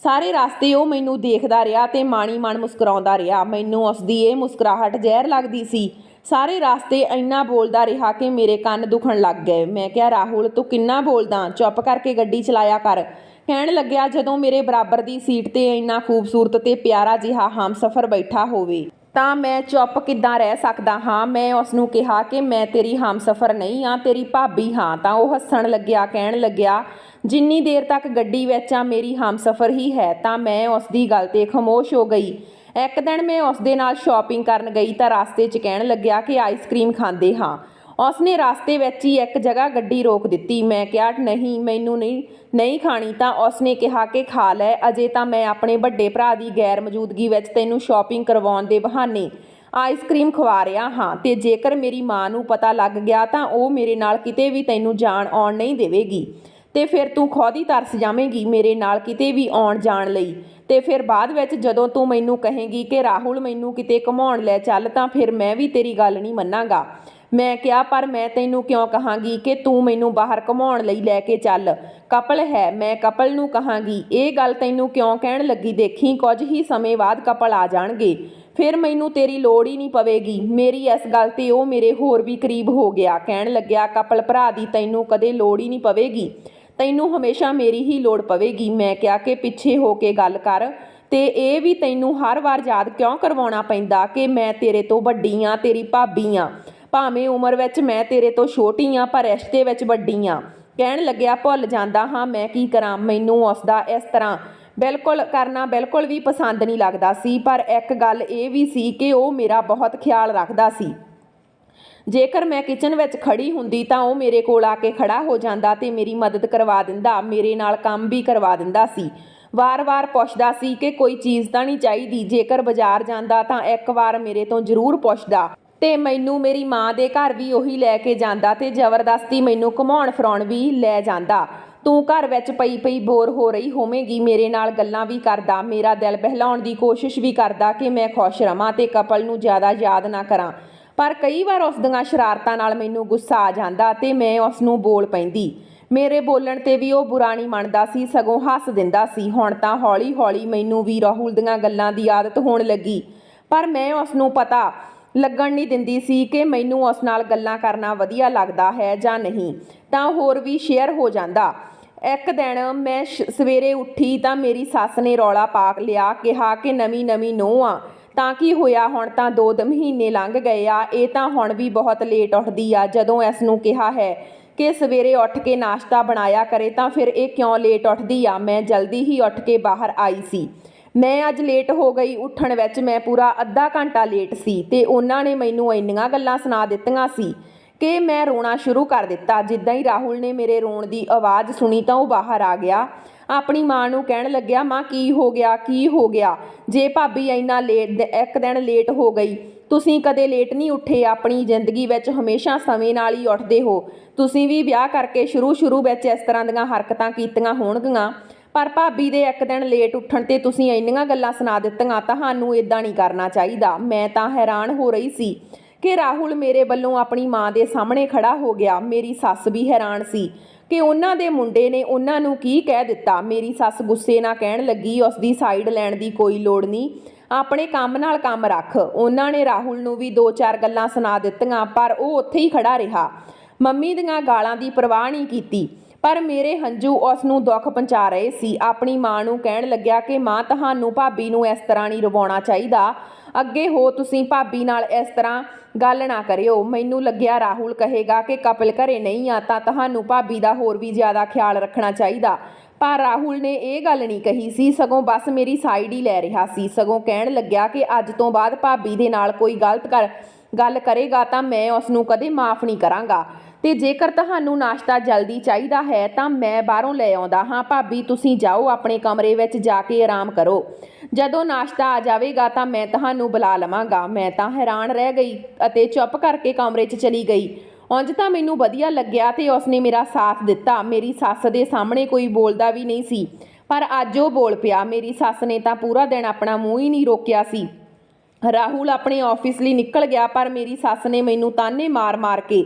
ਸਾਰੇ ਰਸਤੇ ਉਹ ਮੈਨੂੰ ਦੇਖਦਾ ਰਿਹਾ ਤੇ ਮਾਣੀ ਮਨ ਮੁਸਕਰਾਉਂਦਾ ਰਿਹਾ। ਮੈਨੂੰ ਉਸ ਦੀ ਇਹ ਮੁਸਕਰਾਹਟ ਜ਼ਹਿਰ ਲੱਗਦੀ ਸੀ। ਸਾਰੇ ਰਸਤੇ ਇੰਨਾ ਬੋਲਦਾ ਰਿਹਾ ਕਿ ਮੇਰੇ ਕੰਨ ਦੁਖਣ ਲੱਗ ਗਏ। ਮੈਂ ਕਿਹਾ, ਰਾਹੁਲ, ਤੂੰ ਕਿੰਨਾ ਬੋਲਦਾ? ਚੁੱਪ ਕਰਕੇ ਗੱਡੀ ਚਲਾਇਆ ਕਰ। ਕਹਿਣ ਲੱਗਿਆ, ਜਦੋਂ ਮੇਰੇ ਬਰਾਬਰ ਦੀ ਸੀਟ ਤੇ ਇੰਨਾ ਖੂਬਸੂਰਤ ਤੇ ਪਿਆਰਾ ਜਿਹਾ ਹਮਸਫਰ ਬੈਠਾ ਹੋਵੇ ਤਾਂ ਮੈਂ ਚੁੱਪ ਕਿੱਦਾਂ ਰਹਿ ਸਕਦਾ ਹਾਂ? ਮੈਂ ਉਸ ਨੂੰ ਕਿਹਾ ਕਿ ਮੈਂ ਤੇਰੀ ਹਮਸਫਰ ਨਹੀਂ ਆ ਤੇਰੀ ਭਾਬੀ ਹਾਂ। ਤਾਂ ਉਹ ਹੱਸਣ ਲੱਗਿਆ, ਕਹਿਣ ਲੱਗਿਆ, ਜਿੰਨੀ ਦੇਰ ਤੱਕ ਗੱਡੀ ਵਿੱਚ ਆ, ਮੇਰੀ ਹਮਸਫਰ ਹੀ ਹੈ। ਤਾਂ ਮੈਂ ਉਸ ਦੀ ਗੱਲ ਤੇ ਖਾਮੋਸ਼ ਹੋ ਗਈ। ਇੱਕ ਦਿਨ ਮੈਂ ਉਸ ਦੇ ਨਾਲ ਸ਼ਾਪਿੰਗ ਕਰਨ ਗਈ ਤਾਂ ਰਸਤੇ 'ਚ ਕਹਿਣ ਲੱਗਿਆ ਕਿ ਆਈਸਕ੍ਰੀਮ ਖਾਂਦੇ ਹਾਂ। ਉਸਨੇ ਰਸਤੇ ਵਿੱਚ ਹੀ ਇੱਕ ਜਗ੍ਹਾ ਗੱਡੀ ਰੋਕ ਦਿੱਤੀ। ਮੈਂ ਕਿਹਾ, ਨਹੀਂ, ਮੈਨੂੰ ਨਹੀਂ ਨਹੀਂ ਖਾਣੀ। ਤਾਂ ਉਸਨੇ ਕਿਹਾ ਕਿ, ਖਾ ਲੈ, ਅਜੇ ਤਾਂ ਮੈਂ ਆਪਣੇ ਵੱਡੇ ਭਰਾ ਦੀ ਗੈਰ ਮੌਜੂਦਗੀ ਵਿੱਚ ਤੈਨੂੰ ਸ਼ਾਪਿੰਗ ਕਰਵਾਉਣ ਦੇ ਬਹਾਨੇ ਆਈਸਕ੍ਰੀਮ ਖਵਾ ਰਿਹਾ ਹਾਂ। ਤੇ ਜੇਕਰ ਮੇਰੀ ਮਾਂ ਨੂੰ ਪਤਾ ਲੱਗ ਗਿਆ ਤਾਂ ਉਹ ਮੇਰੇ ਨਾਲ ਕਿਤੇ ਵੀ ਤੈਨੂੰ ਜਾਣ ਆਉਣ ਨਹੀਂ ਦੇਵੇਗੀ। ਤੇ ਫਿਰ ਤੂੰ ਖੁਦ ਹੀ ਤਰਸ ਜਾਵੇਂਗੀ ਮੇਰੇ ਨਾਲ ਕਿਤੇ ਵੀ ਆਉਣ ਜਾਣ ਲਈ। ਤੇ ਫਿਰ ਬਾਅਦ ਵਿੱਚ ਜਦੋਂ ਤੂੰ ਮੈਨੂੰ ਕਹੇਂਗੀ ਕਿ, ਰਾਹੁਲ, ਮੈਨੂੰ ਕਿਤੇ ਘੁਮਾਉਣ ਲੈ ਚੱਲ ਤਾਂ ਫਿਰ ਮੈਂ ਵੀ ਤੇਰੀ ਗੱਲ ਨਹੀਂ ਮੰਨਾਂਗਾ। ਮੈਂ ਕਿਹਾ, ਪਰ ਮੈਂ ਤੈਨੂੰ ਕਿਉਂ ਕਹਾਂਗੀ ਕਿ ਤੂੰ ਮੈਨੂੰ ਬਾਹਰ ਘੁਮਾਉਣ ਲਈ ਲੈ ਕੇ ਚੱਲ? ਕਪਲ ਹੈ, ਮੈਂ ਕਪਲ ਨੂੰ ਕਹਾਂਗੀ। ਇਹ ਗੱਲ ਤੈਨੂੰ ਕਿਉਂ ਕਹਿਣ ਲੱਗੀ? ਦੇਖੀ, ਕੁਝ ਹੀ ਸਮੇਂ ਬਾਅਦ ਕਪਲ ਆ ਜਾਣਗੇ। ਫਿਰ ਮੈਨੂੰ ਤੇਰੀ ਲੋੜ ਹੀ ਨਹੀਂ ਪਵੇਗੀ। ਮੇਰੀ ਇਸ ਗੱਲ ਤੇ ਉਹ ਮੇਰੇ ਹੋਰ ਵੀ ਕਰੀਬ ਹੋ ਗਿਆ। ਕਹਿਣ ਲੱਗਿਆ, ਕਪਲ ਭਰਾ ਦੀ ਤੈਨੂੰ ਕਦੇ ਲੋੜ ਹੀ ਨਹੀਂ ਪਵੇਗੀ। ਤੈਨੂੰ ਹਮੇਸ਼ਾ ਮੇਰੀ ਹੀ ਲੋੜ ਪਵੇਗੀ। ਮੈਂ ਕਿਹਾ, ਕਿ ਪਿੱਛੇ ਹੋ ਕੇ ਗੱਲ ਕਰ। ਤੇ ਇਹ ਵੀ ਤੈਨੂੰ ਹਰ ਵਾਰ ਯਾਦ ਕਿਉਂ ਕਰਵਾਉਣਾ ਪੈਂਦਾ ਕਿ ਮੈਂ ਤੇਰੇ ਤੋਂ ਵੱਡੀ ਆ, ਤੇਰੀ ਭਾਬੀ ਆ? ਭਾਵੇਂ ਉਮਰ ਵਿੱਚ ਮੈਂ ਤੇਰੇ ਤੋਂ ਛੋਟੀ ਆ, ਪਰ ਰਿਸ਼ਤੇ ਵਿੱਚ ਵੱਡੀ ਆ। ਕਹਿਣ ਲੱਗਿਆ, ਭੁੱਲ ਜਾਂਦਾ ਹਾਂ ਮੈਂ ਕੀ ਕਰਾਂ, ਮੈਨੂੰ ਉਸਦਾ ਇਸ ਤਰ੍ਹਾਂ ਬਿਲਕੁਲ ਕਰਨਾ ਬਿਲਕੁਲ ਵੀ ਪਸੰਦ ਨਹੀਂ ਲੱਗਦਾ ਸੀ, ਪਰ ਇੱਕ ਗੱਲ ਇਹ ਵੀ ਸੀ ਕਿ ਉਹ ਮੇਰਾ ਬਹੁਤ ਖਿਆਲ ਰੱਖਦਾ ਸੀ। ਜੇਕਰ ਮੈਂ ਕਿਚਨ ਵਿੱਚ ਖੜੀ ਹੁੰਦੀ ਤਾਂ ਉਹ ਮੇਰੇ ਕੋਲ ਆ ਕੇ ਖੜਾ ਹੋ ਜਾਂਦਾ ਤੇ ਮੇਰੀ ਮਦਦ ਕਰਵਾ ਦਿੰਦਾ, ਮੇਰੇ ਨਾਲ ਕੰਮ ਵੀ ਕਰਵਾ ਦਿੰਦਾ ਸੀ। ਵਾਰ-ਵਾਰ ਪੁੱਛਦਾ ਸੀ ਕਿ ਕੋਈ ਚੀਜ਼ ਤਾਂ ਨਹੀਂ ਚਾਹੀਦੀ, ਜੇਕਰ ਬਾਜ਼ਾਰ ਜਾਂਦਾ ਤਾਂ ਇੱਕ ਵਾਰ ਮੇਰੇ ਤੋਂ ਜ਼ਰੂਰ ਪੁੱਛਦਾ। ਤੇ ਮੈਨੂੰ ਮੇਰੀ ਮਾਂ ਦੇ ਘਰ ਵੀ ਉਹੀ ਲੈ ਕੇ ਜਾਂਦਾ ਤੇ ਜ਼ਬਰਦਸਤੀ ਮੈਨੂੰ ਘੁਮਾਉਣ ਫਰਾਉਣ ਵੀ ਲੈ ਜਾਂਦਾ। ਤੂੰ ਘਰ ਵਿੱਚ ਪਈ ਪਈ ਬੋਰ ਹੋ ਰਹੀ ਹੋਵੇਂਗੀ, ਮੇਰੇ ਨਾਲ ਗੱਲਾਂ ਵੀ ਕਰਦਾ, ਮੇਰਾ ਦਿਲ ਬਹਿਲਾਉਣ ਦੀ ਕੋਸ਼ਿਸ਼ ਵੀ ਕਰਦਾ ਕਿ ਮੈਂ ਖੁਸ਼ ਰਵਾਂ ਤੇ ਕਪਲ ਨੂੰ ਜ਼ਿਆਦਾ ਯਾਦ ਨਾ ਕਰਾਂ। ਪਰ ਕਈ ਵਾਰ ਉਸ ਦੀਆਂ ਸ਼ਰਾਰਤਾਂ ਨਾਲ ਮੈਨੂੰ ਗੁੱਸਾ ਆ ਜਾਂਦਾ ਤੇ ਮੈਂ ਉਸ ਨੂੰ ਬੋਲ ਪੈਂਦੀ। ਮੇਰੇ ਬੋਲਣ ਤੇ ਵੀ ਉਹ ਬੁਰਾ ਨਹੀਂ ਮੰਨਦਾ ਸੀ, ਸਗੋਂ ਹੱਸ ਦਿੰਦਾ ਸੀ। ਹੁਣ ਤਾਂ ਹੌਲੀ-ਹੌਲੀ ਮੈਨੂੰ ਵੀ ਰਾਹੁਲ ਦੀਆਂ ਗੱਲਾਂ ਦੀ ਆਦਤ ਹੋਣ ਲੱਗੀ, ਪਰ ਮੈਂ ਉਸ ਨੂੰ ਪਤਾ ਲੱਗਣ ਨਹੀਂ ਦਿੰਦੀ ਸੀ ਕਿ ਮੈਨੂੰ ਉਸ ਨਾਲ ਗੱਲਾਂ ਕਰਨਾ ਵਧੀਆ ਲੱਗਦਾ ਹੈ ਜਾਂ ਨਹੀਂ, ਤਾਂ ਹੋਰ ਵੀ ਸ਼ੇਅਰ ਹੋ ਜਾਂਦਾ। ਇੱਕ ਦਿਨ ਮੈਂ ਸ਼- ਸਵੇਰੇ ਉੱਠੀ ਤਾਂ ਮੇਰੀ ਸੱਸ ਨੇ ਰੌਲਾ ਪਾ ਲਿਆ, ਕਿਹਾ ਕਿ ਨਵੀਂ ਨਵੀਂ ਨੋਹ ਆ, ਤਾਂ ਕੀ ਹੋਇਆ ਹੁਣ ਤਾਂ ਦੋ ਦ ਮਹੀਨੇ ਲੰਘ ਗਏ ਆ, ਇਹ ਤਾਂ ਹੁਣ ਵੀ ਬਹੁਤ ਲੇਟ ਉੱਠਦੀ ਆ, ਜਦੋਂ ਇਸ ਨੂੰ ਕਿਹਾ ਹੈ ਕਿ ਸਵੇਰੇ ਉੱਠ ਕੇ ਨਾਸ਼ਤਾ ਬਣਾਇਆ ਕਰੇ ਤਾਂ ਫਿਰ ਇਹ ਕਿਉਂ ਲੇਟ ਉੱਠਦੀ ਆ? ਮੈਂ ਜਲਦੀ ਹੀ ਉੱਠ ਕੇ ਬਾਹਰ ਆਈ ਸੀ। ਮੈਂ ਅੱਜ ਲੇਟ ਹੋ ਗਈ ਉੱਠਣ ਵਿੱਚ, ਮੈਂ ਪੂਰਾ ਅੱਧਾ ਘੰਟਾ ਲੇਟ ਸੀ ਤੇ ਉਹਨਾਂ ਨੇ ਮੈਨੂੰ ਇੰਨੀਆਂ ਗੱਲਾਂ ਸੁਣਾ ਦਿੱਤੀਆਂ ਸੀ ਕਿ ਮੈਂ ਰੋਣਾ ਸ਼ੁਰੂ ਕਰ ਦਿੱਤਾ। ਜਿੱਦਾਂ ਹੀ ਰਾਹੁਲ ਨੇ ਮੇਰੇ ਰੋਣ ਦੀ ਆਵਾਜ਼ ਸੁਣੀ ਤਾਂ ਉਹ ਬਾਹਰ ਆ ਗਿਆ। ਆਪਣੀ ਮਾਂ ਨੂੰ ਕਹਿਣ ਲੱਗਿਆ, ਮਾਂ, ਕੀ ਹੋ ਗਿਆ? ਕੀ ਹੋ ਗਿਆ? ਜੇ ਭਾਬੀ ਇੰਨਾ ਲੇਟ ਇੱਕ ਦਿਨ ਲੇਟ ਹੋ ਗਈ, ਤੁਸੀਂ ਕਦੇ ਲੇਟ ਨਹੀਂ ਉੱਠੇ? ਆਪਣੀ ਜ਼ਿੰਦਗੀ ਵਿੱਚ ਹਮੇਸ਼ਾ ਸਮੇਂ ਨਾਲ ਹੀ ਉੱਠਦੇ ਹੋ। ਤੁਸੀਂ ਵੀ ਵਿਆਹ ਕਰਕੇ ਸ਼ੁਰੂ ਸ਼ੁਰੂ ਵਿੱਚ ਇਸ ਤਰ੍ਹਾਂ ਦੀਆਂ ਹਰਕਤਾਂ ਕੀਤੀਆਂ ਹੋਣਗੀਆਂ। ਪਰ ਭਾਬੀ ਦੇ ਇੱਕ ਦਿਨ ਲੇਟ ਉੱਠਣ ਤੇ ਤੁਸੀਂ ਇੰਨੀਆਂ ਗੱਲਾਂ ਸੁਣਾ ਦਿੱਤੀਆਂ ਤੁਹਾਨੂੰ ਇਦਾਂ ਨਹੀਂ ਕਰਨਾ ਚਾਹੀਦਾ। ਮੈਂ ਤਾਂ ਹੈਰਾਨ ਹੋ ਰਹੀ ਸੀ ਕਿ ਰਾਹੁਲ ਮੇਰੇ ਵੱਲੋਂ ਆਪਣੀ ਮਾਂ ਦੇ ਸਾਹਮਣੇ ਖੜਾ ਹੋ ਗਿਆ। ਮੇਰੀ ਸੱਸ ਵੀ ਹੈਰਾਨ ਸੀ ਕਿ ਉਹਨਾਂ ਦੇ ਮੁੰਡੇ ਨੇ ਉਹਨਾਂ ਨੂੰ ਕੀ ਕਹਿ ਦਿੱਤਾ। ਮੇਰੀ ਸੱਸ ਗੁੱਸੇ ਨਾਲ ਕਹਿਣ ਲੱਗੀ ਉਸ ਦੀ ਸਾਈਡ ਲੈਣ ਦੀ ਕੋਈ ਲੋੜ ਨਹੀਂ। ਆਪਣੇ ਕੰਮ ਨਾਲ ਕੰਮ ਰੱਖ। ਉਹਨਾਂ ਨੇ ਰਾਹੁਲ ਨੂੰ ਵੀ ਦੋ ਚਾਰ ਗੱਲਾਂ ਸੁਣਾ ਦਿੱਤੀਆਂ, ਪਰ ਉਹ ਉੱਥੇ ਹੀ ਖੜਾ ਰਿਹਾ। ਮੰਮੀ ਦੀਆਂ ਗਾਲਾਂ ਦੀ ਪਰਵਾਹ ਨਹੀਂ ਕੀਤੀ। ਪਰ ਮੇਰੇ ਹੰਝੂ ਉਸ ਨੂੰ ਦੁੱਖ ਪਹੁੰਚਾ ਰਹੇ ਸੀ। ਆਪਣੀ ਮਾਂ ਨੂੰ ਕਹਿਣ ਲੱਗਿਆ ਕਿ ਮਾਂ, ਤੁਹਾਨੂੰ ਭਾਬੀ ਨੂੰ ਇਸ ਤਰ੍ਹਾਂ ਨਹੀਂ ਰਵਾਉਣਾ ਚਾਹੀਦਾ। ਅੱਗੇ ਹੋ ਤੁਸੀਂ ਭਾਬੀ ਨਾਲ ਇਸ ਤਰ੍ਹਾਂ ਗੱਲ ਨਾ ਕਰਿਓ। ਮੈਨੂੰ ਲੱਗਿਆ ਰਾਹੁਲ ਕਹੇਗਾ ਕਿ ਕਪਿਲ ਘਰੇ ਨਹੀਂ ਆ ਤਾਂ ਤੁਹਾਨੂੰ ਭਾਬੀ ਦਾ ਹੋਰ ਵੀ ਜ਼ਿਆਦਾ ਖਿਆਲ ਰੱਖਣਾ ਚਾਹੀਦਾ। ਪਰ ਰਾਹੁਲ ਨੇ ਇਹ ਗੱਲ ਨਹੀਂ ਕਹੀ ਸੀ। ਸਗੋਂ ਬਸ ਮੇਰੀ ਸਾਈਡ ਹੀ ਲੈ ਰਿਹਾ ਸੀ। ਸਗੋਂ ਕਹਿਣ ਲੱਗਿਆ ਕਿ ਅੱਜ ਤੋਂ ਬਾਅਦ ਭਾਬੀ ਦੇ ਨਾਲ ਕੋਈ ਗਲਤ ਕਰ, ਗੱਲ ਕਰੇਗਾ ਤਾਂ ਮੈਂ ਉਸ ਨੂੰ ਕਦੇ ਮਾਫ ਨਹੀਂ ਕਰਾਂਗਾ। ਤੇ ਜੇਕਰ ਤੁਹਾਨੂੰ ਨਾਸ਼ਤਾ ਜਲਦੀ ਚਾਹੀਦਾ ਹੈ, ਤਾਂ ਮੈਂ ਬਾਹਰੋਂ ਲੈ ਆਉਂਦਾ ਹਾਂ। ਭਾਬੀ, ਤੁਸੀਂ ਜਾਓ ਆਪਣੇ ਕਮਰੇ ਵਿੱਚ ਜਾ ਕੇ ਆਰਾਮ ਕਰੋ। ਜਦੋਂ ਨਾਸ਼ਤਾ ਆ ਜਾਵੇਗਾ, ਤਾਂ ਮੈਂ ਤੁਹਾਨੂੰ ਬੁਲਾ ਲਵਾਂਗਾ। ਮੈਂ ਤਾਂ ਹੈਰਾਨ ਰਹਿ ਗਈ ਅਤੇ ਚੁੱਪ ਕਰਕੇ ਕਮਰੇ 'ਚ ਚਲੀ ਗਈ। ਉਂਝ ਤਾਂ ਮੈਨੂੰ ਵਧੀਆ ਲੱਗਿਆ ਤੇ ਉਸਨੇ ਮੇਰਾ ਸਾਥ ਦਿੱਤਾ। ਮੇਰੀ ਸੱਸ ਦੇ ਸਾਹਮਣੇ ਕੋਈ ਬੋਲਦਾ ਵੀ ਨਹੀਂ ਸੀ, ਪਰ ਅੱਜ ਉਹ ਬੋਲ ਪਿਆ। ਮੇਰੀ ਸੱਸ ਨੇ ਤਾਂ ਪੂਰਾ ਦਿਨ ਆਪਣਾ ਮੂੰਹ ਹੀ ਨਹੀਂ ਰੋਕਿਆ ਸੀ। ਰਾਹੁਲ ਆਪਣੇ ਆਫਿਸ ਲਈ ਨਿਕਲ ਗਿਆ, ਪਰ ਮੇਰੀ ਸੱਸ ਨੇ ਮੈਨੂੰ ਤਾਨੇ ਮਾਰ-ਮਾਰ ਕੇ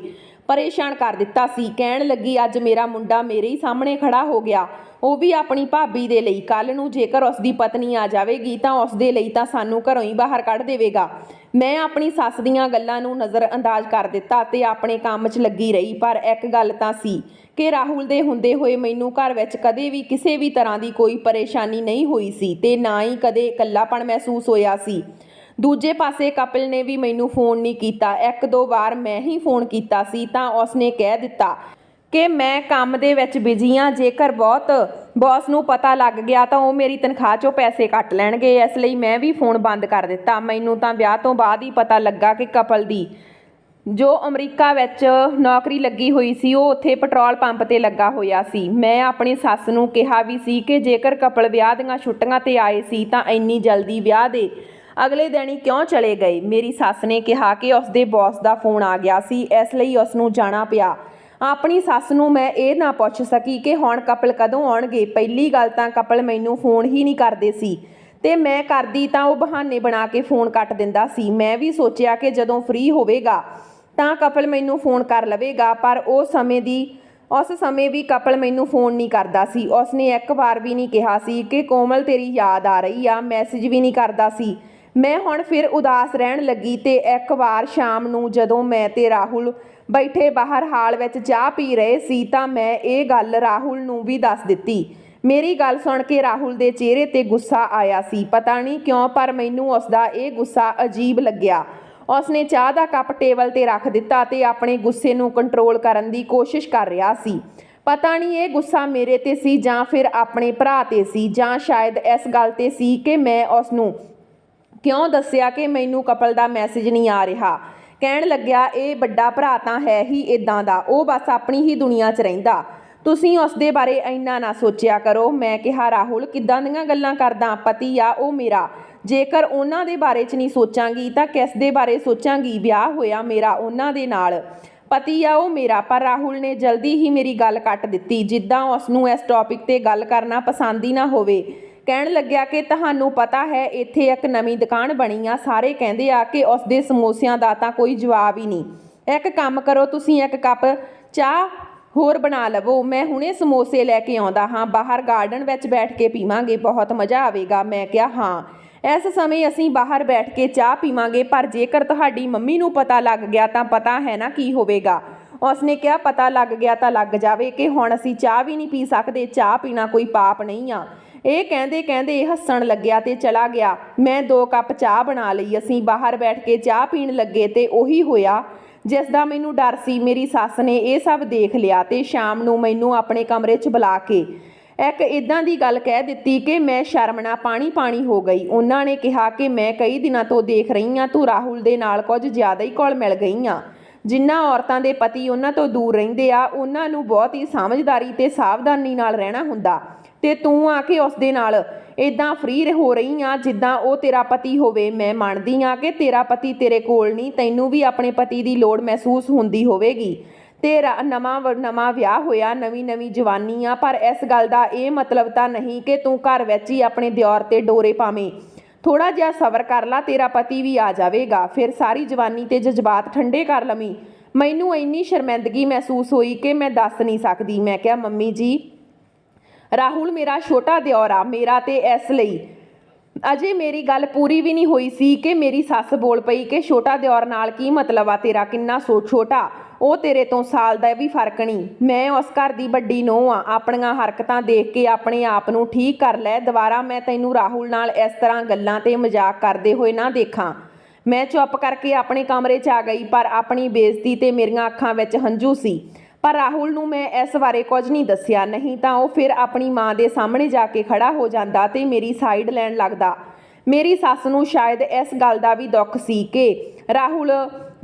ਪਰੇਸ਼ਾਨ ਕਰ ਦਿੱਤਾ ਸੀ। ਕਹਿਣ ਲੱਗੀ, ਅੱਜ ਮੇਰਾ ਮੁੰਡਾ ਮੇਰੇ ਹੀ ਸਾਹਮਣੇ ਖੜਾ ਹੋ ਗਿਆ। ਉਹ ਵੀ ਆਪਣੀ ਭਾਬੀ ਦੇ ਲਈ। ਕੱਲ ਨੂੰ ਜੇਕਰ ਉਸ ਦੀ ਪਤਨੀ ਆ ਜਾਵੇਗੀ, ਤਾਂ ਉਸ ਦੇ ਲਈ ਤਾਂ ਸਾਨੂੰ ਘਰੋਂ ਹੀ ਬਾਹਰ ਕੱਢ ਦੇਵੇਗਾ। ਮੈਂ ਆਪਣੀ ਸੱਸ ਦੀਆਂ ਗੱਲਾਂ ਨੂੰ ਨਜ਼ਰ ਅੰਦਾਜ਼ ਕਰ ਦਿੱਤਾ ਤੇ ਆਪਣੇ ਕੰਮ 'ਚ ਲੱਗੀ ਰਹੀ। ਪਰ ਇੱਕ ਗੱਲ ਤਾਂ ਸੀ ਕਿ ਰਾਹੁਲ ਦੇ ਹੁੰਦੇ ਹੋਏ ਮੈਨੂੰ ਘਰ ਵਿੱਚ ਕਦੇ ਵੀ ਕਿਸੇ ਵੀ ਤਰ੍ਹਾਂ ਦੀ ਕੋਈ ਪਰੇਸ਼ਾਨੀ ਨਹੀਂ ਹੋਈ ਸੀ ਤੇ ਨਾ ਹੀ ਕਦੇ ਇਕੱਲਾਪਣ ਮਹਿਸੂਸ ਹੋਇਆ ਸੀ। ਦੂਜੇ ਪਾਸੇ ਕਪਿਲ ਨੇ ਵੀ ਮੈਨੂੰ ਫੋਨ ਨਹੀਂ ਕੀਤਾ। ਇੱਕ ਦੋ ਵਾਰ ਮੈਂ ਹੀ ਫੋਨ ਕੀਤਾ ਸੀ ਤਾਂ ਉਸਨੇ ਕਹਿ ਦਿੱਤਾ ਕਿ ਮੈਂ ਕੰਮ ਦੇ ਵਿੱਚ ਬਿਜ਼ੀ ਹਾਂ, ਜੇਕਰ ਬਹੁਤ ਬੌਸ ਨੂੰ ਪਤਾ ਲੱਗ ਗਿਆ ਤਾਂ ਉਹ ਮੇਰੀ ਤਨਖਾਹ 'ਚੋਂ ਪੈਸੇ ਕੱਟ ਲੈਣਗੇ। ਇਸ ਲਈ ਮੈਂ ਵੀ ਫੋਨ ਬੰਦ ਕਰ ਦਿੱਤਾ। ਮੈਨੂੰ ਤਾਂ ਵਿਆਹ ਤੋਂ ਬਾਅਦ ਹੀ ਪਤਾ ਲੱਗਾ ਕਿ ਕਪਲ ਦੀ ਜੋ ਅਮਰੀਕਾ ਵਿੱਚ ਨੌਕਰੀ ਲੱਗੀ ਹੋਈ ਸੀ, ਉਹ ਉੱਥੇ ਪੈਟਰੋਲ ਪੰਪ ਤੇ ਲੱਗਾ ਹੋਇਆ ਸੀ। ਮੈਂ ਆਪਣੀ ਸੱਸ ਨੂੰ ਕਿਹਾ ਵੀ ਸੀ ਕਿ ਜੇਕਰ ਕਪਲ ਵਿਆਹ ਦੀਆਂ ਛੁੱਟੀਆਂ ਤੇ ਆਏ ਸੀ ਤਾਂ ਇੰਨੀ ਜਲਦੀ ਵਿਆਹ ਦੇ ਅਗਲੇ ਦਿਨ ਹੀ ਕਿਉਂ ਚਲੇ ਗਏ? ਮੇਰੀ ਸੱਸ ਨੇ ਕਿਹਾ ਕਿ ਉਸ ਦੇ ਬੌਸ ਦਾ ਫੋਨ ਆ ਗਿਆ ਸੀ, ਇਸ ਲਈ ਉਸ ਨੂੰ ਜਾਣਾ ਪਿਆ। ਆਪਣੀ ਸੱਸ ਨੂੰ ਮੈਂ ਇਹ ਨਾ ਪੁੱਛ ਸਕੀ ਕਿ ਹੁਣ ਕਪਲ ਕਦੋਂ ਆਉਣਗੇ। ਪਹਿਲੀ ਗੱਲ ਤਾਂ ਕਪਲ ਮੈਨੂੰ ਫੋਨ ਹੀ ਨਹੀਂ ਕਰਦੇ ਸੀ। ਤੇ ਮੈਂ ਕਰਦੀ ਤਾਂ ਉਹ ਬਹਾਨੇ ਬਣਾ ਕੇ ਫੋਨ ਕੱਟ ਦਿੰਦਾ ਸੀ। ਮੈਂ ਵੀ ਸੋਚਿਆ ਕਿ ਜਦੋਂ ਫ੍ਰੀ ਹੋਵੇਗਾ ਤਾਂ ਕਪਲ ਮੈਨੂੰ ਫੋਨ ਕਰ ਲਵੇਗਾ, ਪਰ ਉਹ ਸਮੇਂ ਦੀ, ਉਸ ਸਮੇਂ ਵੀ ਕਪਲ ਮੈਨੂੰ ਫੋਨ ਨਹੀਂ ਕਰਦਾ ਸੀ। ਉਸਨੇ ਇੱਕ ਵਾਰ ਵੀ ਨਹੀਂ ਕਿਹਾ ਸੀ ਕਿ ਕੋਮਲ ਤੇਰੀ ਯਾਦ ਆ ਰਹੀ ਆ, ਮੈਸੇਜ ਵੀ ਨਹੀਂ ਕਰਦਾ ਸੀ। ਮੈਂ ਹੁਣ ਫਿਰ ਉਦਾਸ ਰਹਿਣ ਲੱਗੀ ਤੇ ਇੱਕ ਵਾਰ ਸ਼ਾਮ ਨੂੰ ਜਦੋਂ ਮੈਂ ਤੇ ਰਾਹੁਲ ਬੈਠੇ ਬਾਹਰ ਹਾਲ ਵਿੱਚ ਚਾਹ ਪੀ ਰਹੇ ਸੀ ਤਾਂ ਮੈਂ ਇਹ ਗੱਲ ਰਾਹੁਲ ਨੂੰ ਵੀ ਦੱਸ ਦਿੱਤੀ। ਮੇਰੀ ਗੱਲ ਸੁਣ ਕੇ ਰਾਹੁਲ ਦੇ ਚਿਹਰੇ ਤੇ ਗੁੱਸਾ ਆਇਆ ਸੀ। ਪਤਾ ਨਹੀਂ ਕਿਉਂ, ਪਰ ਮੈਨੂੰ ਉਸ ਦਾ ਇਹ ਗੁੱਸਾ ਅਜੀਬ ਲੱਗਿਆ। ਉਸਨੇ ਚਾਹ ਦਾ ਕੱਪ ਟੇਬਲ ਤੇ ਰੱਖ ਦਿੱਤਾ ਤੇ ਆਪਣੇ ਗੁੱਸੇ ਨੂੰ ਕੰਟਰੋਲ ਕਰਨ ਦੀ ਕੋਸ਼ਿਸ਼ ਕਰ ਰਿਹਾ ਸੀ। ਪਤਾ ਨਹੀਂ ਇਹ ਗੁੱਸਾ ਮੇਰੇ ਤੇ ਸੀ ਜਾਂ ਫਿਰ ਆਪਣੇ ਭਰਾ ਤੇ ਸੀ ਜਾਂ ਸ਼ਾਇਦ ਇਸ ਗੱਲ ਤੇ ਸੀ ਕਿ ਮੈਂ ਉਸ ਨੂੰ ਕਿਉਂ ਦੱਸਿਆ ਕਿ ਮੈਨੂੰ ਕਪਲ ਦਾ ਮੈਸੇਜ ਨਹੀਂ ਆ ਰਿਹਾ? ਕਹਿਣ ਲੱਗਿਆ, ਇਹ ਵੱਡਾ ਭਰਾ ਤਾਂ ਹੈ ਹੀ ਇਦਾਂ ਦਾ, ਉਹ ਬਸ ਆਪਣੀ ਹੀ ਦੁਨੀਆ 'ਚ ਰਹਿੰਦਾ। ਤੁਸੀਂ ਉਸ ਦੇ ਬਾਰੇ ਇੰਨਾ ਨਾ ਸੋਚਿਆ ਕਰੋ। ਮੈਂ ਕਿਹਾ, ਰਾਹੁਲ, ਕਿੱਦਾਂ ਦੀਆਂ ਗੱਲਾਂ ਕਰਦਾ? ਪਤੀ ਆ, ਉਹ ਮੇਰਾ। ਜੇਕਰ ਉਹਨਾਂ ਦੇ ਬਾਰੇ 'ਚ ਨਹੀਂ ਸੋਚਾਂਗੀ, ਤਾਂ ਕਿਸ ਦੇ ਬਾਰੇ ਸੋਚਾਂਗੀ? ਵਿਆਹ ਹੋਇਆ ਮੇਰਾ ਉਹਨਾਂ ਦੇ ਨਾਲ। ਪਤੀ ਆ, ਉਹ ਮੇਰਾ। ਪਰ ਰਾਹੁਲ ਨੇ ਜਲਦੀ ਹੀ ਮੇਰੀ ਗੱਲ ਕੱਟ ਦਿੱਤੀ, ਜਿੱਦਾਂ ਉਸ ਨੂੰ ਇਸ ਟੌਪਿਕ ਤੇ ਗੱਲ ਕਰਨਾ ਪਸੰਦ ਹੀ ਨਾ ਹੋਵੇ। ਕਹਿਣ ਲੱਗਿਆ ਕਿ ਤੁਹਾਨੂੰ ਪਤਾ ਹੈ, ਇੱਥੇ ਇੱਕ ਨਵੀਂ ਦੁਕਾਨ ਬਣੀ ਆ। ਸਾਰੇ ਕਹਿੰਦੇ ਆ ਕਿ ਉਸ ਦੇ ਸਮੋਸਿਆਂ ਦਾ ਤਾਂ ਕੋਈ ਜਵਾਬ ਹੀ ਨਹੀਂ। ਇੱਕ ਕੰਮ ਕਰੋ, ਤੁਸੀਂ ਇੱਕ ਕੱਪ ਚਾਹ ਹੋਰ ਬਣਾ ਲਵੋ। ਮੈਂ ਹੁਣੇ ਸਮੋਸੇ ਲੈ ਕੇ ਆਉਂਦਾ ਹਾਂ। ਬਾਹਰ ਗਾਰਡਨ ਵਿੱਚ ਬੈਠ ਕੇ ਪੀਵਾਂਗੇ, ਬਹੁਤ ਮਜ਼ਾ ਆਵੇਗਾ। ਮੈਂ ਕਿਹਾ, ਹਾਂ। ਇਸ ਸਮੇਂ ਅਸੀਂ ਬਾਹਰ ਬੈਠ ਕੇ ਚਾਹ ਪੀਵਾਂਗੇ, ਪਰ ਜੇਕਰ ਤੁਹਾਡੀ ਮੰਮੀ ਨੂੰ ਪਤਾ ਲੱਗ ਗਿਆ ਤਾਂ ਪਤਾ ਹੈ ਨਾ ਕੀ ਹੋਵੇਗਾ। ਉਸਨੇ ਕਿਹਾ, ਪਤਾ ਲੱਗ ਗਿਆ ਤਾਂ ਲੱਗ ਜਾਵੇ ਕਿ ਹੁਣ ਅਸੀਂ ਚਾਹ ਵੀ ਨਹੀਂ ਪੀ ਸਕਦੇ। ਚਾਹ ਪੀਣਾ ਕੋਈ ਪਾਪ ਨਹੀਂ ਆ। ਇਹ ਕਹਿੰਦੇ ਕਹਿੰਦੇ ਹੱਸਣ ਲੱਗਿਆ ਤੇ ਚਲਾ ਗਿਆ। ਮੈਂ ਦੋ ਕੱਪ ਚਾਹ ਬਣਾ ਲਈ, ਅਸੀਂ ਬਾਹਰ ਬੈਠ ਕੇ ਚਾਹ ਪੀਣ ਲੱਗੇ ਤੇ ਉਹੀ ਹੋਇਆ। ਜਿਸ ਦਾ ਮੈਨੂੰ ਡਰ ਸੀ, ਮੇਰੀ ਸੱਸ ਨੇ ਇਹ ਸਭ ਦੇਖ ਲਿਆ ਤੇ ਸ਼ਾਮ ਨੂੰ ਮੈਨੂੰ ਆਪਣੇ ਕਮਰੇ 'ਚ ਬੁਲਾ ਕੇ ਇੱਕ ਇਦਾਂ ਦੀ ਗੱਲ ਕਹਿ ਦਿੱਤੀ ਕਿ ਮੈਂ ਸ਼ਰਮ ਪਾਣੀ ਪਾਣੀ ਹੋ ਗਈ। ਉਹਨਾਂ ਨੇ ਕਿਹਾ ਕਿ ਮੈਂ ਕਈ ਦਿਨਾਂ ਤੋਂ ਦੇਖ ਰਹੀ ਹਾਂ, ਤੂੰ ਰਾਹੁਲ ਦੇ ਨਾਲ ਕੁਝ ਜ਼ਿਆਦਾ ਹੀ ਕੋਲ ਮਿਲ ਗਈ ਆ। ਜਿਨ੍ਹਾਂ ਔਰਤਾਂ ਦੇ ਪਤੀ ਉਹਨਾਂ ਤੋਂ ਦੂਰ ਰਹਿੰਦੇ ਆ, ਉਹਨਾਂ ਨੂੰ ਬਹੁਤ ਹੀ ਸਮਝਦਾਰੀ ਤੇ ਸਾਵਧਾਨੀ ਨਾਲ ਰਹਿਣਾ ਹੁੰਦਾ। ਤੇ ਤੂੰ ਆ ਕੇ ਉਸ ਦੇ ਨਾਲ ਇਦਾਂ ਫ੍ਰੀ ਹੋ ਰਹੀ ਆ, ਜਿੱਦਾਂ ਉਹ ਤੇਰਾ ਪਤੀ ਹੋਵੇ। ਮੈਂ ਮੰਨਦੀ ਆ ਕਿ ਤੇਰਾ ਪਤੀ ਤੇਰੇ ਕੋਲ ਨਹੀਂ, ਤੈਨੂੰ ਵੀ ਆਪਣੇ ਪਤੀ ਦੀ ਲੋੜ ਮਹਿਸੂਸ ਹੁੰਦੀ ਹੋਵੇਗੀ। ਤੇਰਾ ਨਵਾਂ ਵ- ਨਵਾਂ ਵਿਆਹ ਹੋਇਆ, ਨਵੀਂ ਨਵੀਂ ਜਵਾਨੀ ਆ, ਪਰ ਇਸ ਗੱਲ ਦਾ ਇਹ ਮਤਲਬ ਤਾਂ ਨਹੀਂ ਕਿ ਤੂੰ ਘਰ ਵਿੱਚ ਹੀ ਆਪਣੇ ਦਿਓਰ ਤੇ ਡੋਰੇ ਪਾਵੇਂ। ਥੋੜਾ ਜਿਹਾ ਸਬਰ ਕਰ ਲਾ, ਤੇਰਾ ਪਤੀ ਵੀ ਆ ਜਾਵੇਗਾ। ਫਿਰ ਸਾਰੀ ਜਵਾਨੀ ਤੇ ਜਜ਼ਬਾਤ ਠੰਡੇ ਕਰ ਲਵੀਂ। ਮੈਨੂੰ ਇੰਨੀ ਸ਼ਰਮਿੰਦਗੀ ਮਹਿਸੂਸ ਹੋਈ ਕਿ ਮੈਂ ਦੱਸ ਨਹੀਂ ਸਕਦੀ। ਮੈਂ ਕਿਹਾ, ਮੰਮੀ ਜੀ ਰਾਹੁਲ, ਮੇਰਾ ਛੋਟਾ ਦਿਓਰ ਆ ਮੇਰਾ ਤੇ ਇਸ ਲਈ। ਅਜੇ ਮੇਰੀ ਗੱਲ ਪੂਰੀ ਵੀ ਨਹੀਂ ਹੋਈ ਸੀ ਕਿ ਮੇਰੀ ਸੱਸ ਬੋਲ ਪਈ ਕਿ ਛੋਟਾ ਦਿਓਰ ਨਾਲ ਕੀ ਮਤਲਬ ਆ ਤੇਰਾ, ਕਿੰਨਾ ਸੋ, ਛੋਟਾ। ਉਹ ਤੇਰੇ ਤੋਂ ਸਾਲ ਦਾ ਵੀ ਫ਼ਰਕ ਨਹੀਂ। ਮੈਂ ਉਸ ਘਰ ਦੀ ਵੱਡੀ ਨੂੰਹ ਆ। ਆਪਣੀਆਂ ਹਰਕਤਾਂ ਦੇਖ ਕੇ ਆਪਣੇ ਆਪ ਨੂੰ ਠੀਕ ਕਰ ਲੈ। ਦੁਬਾਰਾ ਮੈਂ ਤੈਨੂੰ ਰਾਹੁਲ ਨਾਲ ਇਸ ਤਰ੍ਹਾਂ ਗੱਲਾਂ ਤੇ ਮਜ਼ਾਕ ਕਰਦੇ ਹੋਏ ਨਾ ਦੇਖਾਂ। ਮੈਂ ਚੁੱਪ ਕਰਕੇ ਆਪਣੇ ਕਮਰੇ 'ਚ ਆ ਗਈ, ਪਰ ਆਪਣੀ ਬੇਇੱਜ਼ਤੀ ਤੇ ਮੇਰੀਆਂ ਅੱਖਾਂ ਵਿੱਚ ਹੰਝੂ ਸੀ। ਪਰ ਰਾਹੁਲ ਨੂੰ ਮੈਂ ਇਸ ਬਾਰੇ ਕੁਝ ਨਹੀਂ ਦੱਸਿਆ। ਨਹੀਂ ਤਾਂ ਉਹ ਫਿਰ ਆਪਣੀ ਮਾਂ ਦੇ ਸਾਹਮਣੇ ਜਾ ਕੇ ਖੜਾ ਹੋ ਜਾਂਦਾ ਤੇ ਮੇਰੀ ਸਾਈਡ ਲੈਣ ਲੱਗਦਾ। ਮੇਰੀ ਸੱਸ ਨੂੰ ਸ਼ਾਇਦ ਇਸ ਗੱਲ ਦਾ ਵੀ ਦੁੱਖ ਸੀ ਕਿ ਰਾਹੁਲ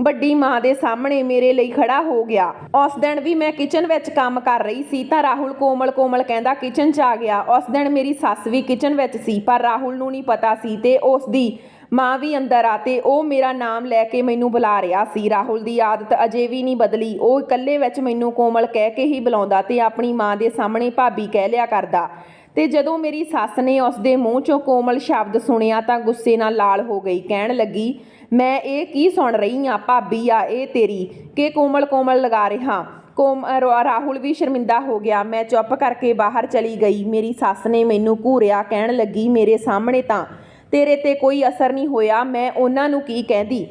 ਵੱਡੀ ਮਾਂ ਦੇ ਸਾਹਮਣੇ ਮੇਰੇ ਲਈ ਖੜਾ ਹੋ ਗਿਆ। ਉਸ ਦਿਨ ਵੀ ਮੈਂ ਕਿਚਨ ਵਿੱਚ ਕੰਮ ਕਰ ਰਹੀ ਸੀ ਤਾਂ ਰਾਹੁਲ ਕੋਮਲ ਕੋਮਲ ਕਹਿੰਦਾ, ਕਿਚਨ 'ਚ ਆ ਗਿਆ। ਉਸ ਦਿਨ ਮੇਰੀ ਸੱਸ ਵੀ ਕਿਚਨ ਵਿੱਚ ਸੀ ਪਰ ਰਾਹੁਲ ਨੂੰ ਨਹੀਂ ਪਤਾ ਸੀ ਤੇ ਉਸ ਦੀ ਮਾਂ ਵੀ ਅੰਦਰ ਆ ਤੇ ਉਹ ਮੇਰਾ ਨਾਮ ਲੈ ਕੇ ਮੈਨੂੰ ਬੁਲਾ ਰਿਹਾ ਸੀ। ਰਾਹੁਲ ਦੀ ਆਦਤ ਅਜੇ ਵੀ ਨਹੀਂ ਬਦਲੀ। ਉਹ ਇਕੱਲੇ ਵਿੱਚ ਮੈਨੂੰ ਕੋਮਲ ਕਹਿ ਕੇ ਹੀ ਬੁਲਾਉਂਦਾ ਤੇ ਆਪਣੀ ਮਾਂ ਦੇ ਸਾਹਮਣੇ ਭਾਬੀ ਕਹਿ ਲਿਆ ਕਰਦਾ। ਤੇ ਜਦੋਂ ਮੇਰੀ ਸੱਸ ਨੇ ਉਸ ਦੇ ਮੂੰਹ ਚੋਂ ਕੋਮਲ ਸ਼ਬਦ ਸੁਣਿਆ ਤਾਂ ਗੁੱਸੇ ਨਾਲ ਲਾਲ ਹੋ ਗਈ। ਕਹਿਣ ਲੱਗੀ, ਮੈਂ ਇਹ ਕੀ ਸੁਣ ਰਹੀ ਆ? ਭਾਬੀ ਆ, ਇਹ ਤੇਰੀ। ਕਿ ਕੋਮਲ ਕੋਮਲ ਲਗਾ ਰਿਹਾ। ਕੋਮ ਰਾਹੁਲ ਵੀ ਸ਼ਰਮਿੰਦਾ ਹੋ ਗਿਆ। ਮੈਂ ਚੁੱਪ ਕਰਕੇ ਬਾਹਰ ਚਲੀ ਗਈ। ਮੇਰੀ ਸੱਸ ਨੇ ਮੈਨੂੰ ਘੂਰਿਆ। ਕਹਿਣ ਲੱਗੀ, ਮੇਰੇ ਸਾਹਮਣੇ ਤਾਂ ਤੇਰੇ ਤੇ ਕੋਈ ਅਸਰ ਨਹੀਂ ਹੋਇਆ, ਮੈਂ ਉਹਨਾਂ ਨੂੰ ਕੀ ਕਹਿੰਦੀ?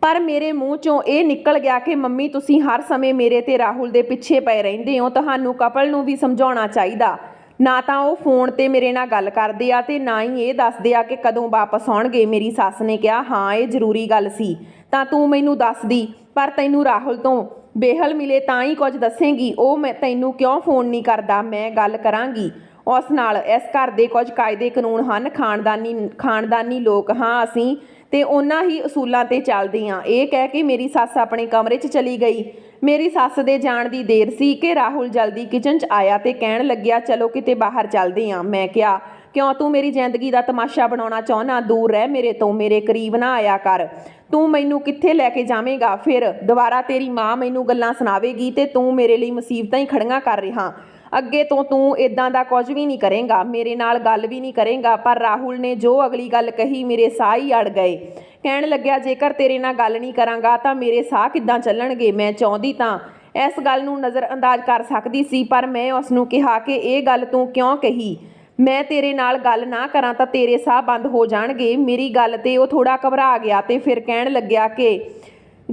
ਪਰ ਮੇਰੇ ਮੂੰਹ ਚੋਂ ਇਹ ਨਿਕਲ ਗਿਆ ਕਿ ਮੰਮੀ, ਤੁਸੀਂ ਹਰ ਸਮੇਂ ਮੇਰੇ ਤੇ ਰਾਹੁਲ ਦੇ ਪਿੱਛੇ ਪਏ ਰਹਿੰਦੇ ਹੋ, ਤੁਹਾਨੂੰ ਕਪਲ ਨੂੰ ਵੀ ਸਮਝਾਉਣਾ ਚਾਹੀਦਾ। ਨਾ ਤਾਂ ਉਹ ਫੋਨ ਤੇ ਮੇਰੇ ਨਾਲ ਗੱਲ ਕਰਦੇ ਆ ਤੇ ਨਾ ਹੀ ਇਹ ਦੱਸਦੇ ਆ ਕਿ ਕਦੋਂ ਵਾਪਸ ਆਉਣਗੇ। ਮੇਰੀ ਸੱਸ ਨੇ ਕਿਹਾ, ਹਾਂ, ਇਹ ਜ਼ਰੂਰੀ ਗੱਲ ਸੀ। ਤਾਂ ਤੂੰ ਮੈਨੂੰ ਦੱਸਦੀ, ਪਰ ਤੈਨੂੰ ਰਾਹੁਲ ਤੋਂ ਬੇਹਲ ਮਿਲੇ ਤਾਂ ਹੀ ਕੁਝ ਦੱਸੇਂਗੀ। ਉਹ ਮੈਂ ਤੈਨੂੰ ਕਿਉਂ ਫੋਨ ਨਹੀਂ ਕਰਦਾ? ਮੈਂ ਗੱਲ ਕਰਾਂਗੀ। ਉਸ ਨਾਲ ਇਸ ਘਰ ਦੇ ਕੁਝ ਕਾਇਦੇ ਕਾਨੂੰਨ ਹਨ, ਖਾਨਦਾਨੀ ਖਾਨਦਾਨੀ ਲੋਕ, ਹਾਂ ਅਸੀਂ, ਤੇ ਉਹਨਾਂ ਹੀ ਅਸੂਲਾਂ ਤੇ ਚੱਲਦੇ ਹਾਂ। ਇਹ ਕਹਿ ਕੇ ਮੇਰੀ ਸੱਸ ਆਪਣੇ ਕਮਰੇ 'ਚ ਚਲੀ ਗਈ। ਮੇਰੀ ਸੱਸ ਦੇ ਜਾਣ ਦੀ ਦੇਰ ਸੀ ਕਿ ਰਾਹੁਲ ਜਲਦੀ ਕਿਚਨ 'ਚ ਆਇਆ ਤੇ ਕਹਿਣ ਲੱਗਿਆ, ਚਲੋ ਕਿਤੇ ਬਾਹਰ ਚੱਲਦੇ ਹਾਂ। ਮੈਂ ਕਿਹਾ, ਕਿਉਂ ਤੂੰ ਮੇਰੀ ਜ਼ਿੰਦਗੀ ਦਾ ਤਮਾਸ਼ਾ ਬਣਾਉਣਾ ਚਾਹੁੰਦਾ? ਦੂਰ ਰਹਿ ਮੇਰੇ ਤੋਂ, ਮੇਰੇ ਕਰੀਬ ਨਾ ਆਇਆ ਕਰ। ਤੂੰ ਮੈਨੂੰ ਕਿੱਥੇ ਲੈ ਕੇ ਜਾਵੇਂਗਾ? ਫਿਰ ਦੁਬਾਰਾ ਤੇਰੀ ਮਾਂ ਮੈਨੂੰ ਗੱਲਾਂ ਸੁਣਾਵੇਗੀ ਤੇ ਤੂੰ ਮੇਰੇ ਲਈ ਮੁਸੀਬਤਾਂ ਹੀ ਖੜੀਆਂ ਕਰ ਰਿਹਾ। ਅੱਗੇ ਤੋਂ ਤੂੰ ਇਦਾਂ ਦਾ ਕੁਝ ਵੀ ਨਹੀਂ ਕਰੇਂਗਾ, ਮੇਰੇ ਨਾਲ ਗੱਲ ਵੀ ਨਹੀਂ ਕਰੇਂਗਾ, ਪਰ ਰਾਹੁਲ ਨੇ ਜੋ ਅਗਲੀ ਗੱਲ ਕਹੀ ਮੇਰੇ ਸਾਹ ਹੀ ਅੜ ਗਏ। ਕਹਿਣ ਲੱਗਿਆ, ਜੇਕਰ ਤੇਰੇ ਨਾਲ ਗੱਲ ਨਹੀਂ ਕਰਾਂਗਾ ਤਾਂ ਮੇਰੇ ਸਾਹ ਕਿੱਦਾਂ ਚੱਲਣਗੇ? ਮੈਂ ਚਾਹੁੰਦੀ ਤਾਂ ਇਸ ਗੱਲ ਨੂੰ ਨਜ਼ਰਅੰਦਾਜ਼ ਕਰ ਸਕਦੀ ਸੀ, ਪਰ ਮੈਂ ਉਸ ਨੂੰ ਕਿਹਾ ਕਿ ਇਹ ਗੱਲ ਤੂੰ ਕਿਉਂ ਕਹੀ? ਮੈਂ ਤੇਰੇ ਨਾਲ ਗੱਲ ਨਾ ਕਰਾਂ ਤਾਂ ਤੇਰੇ ਸਾਹ ਬੰਦ ਹੋ ਜਾਣਗੇ। ਮੇਰੀ ਗੱਲ ਤੇ ਉਹ ਥੋੜਾ ਘਬਰਾ ਗਿਆ ਤੇ ਫਿਰ ਕਹਿਣ ਲੱਗਿਆ ਕਿ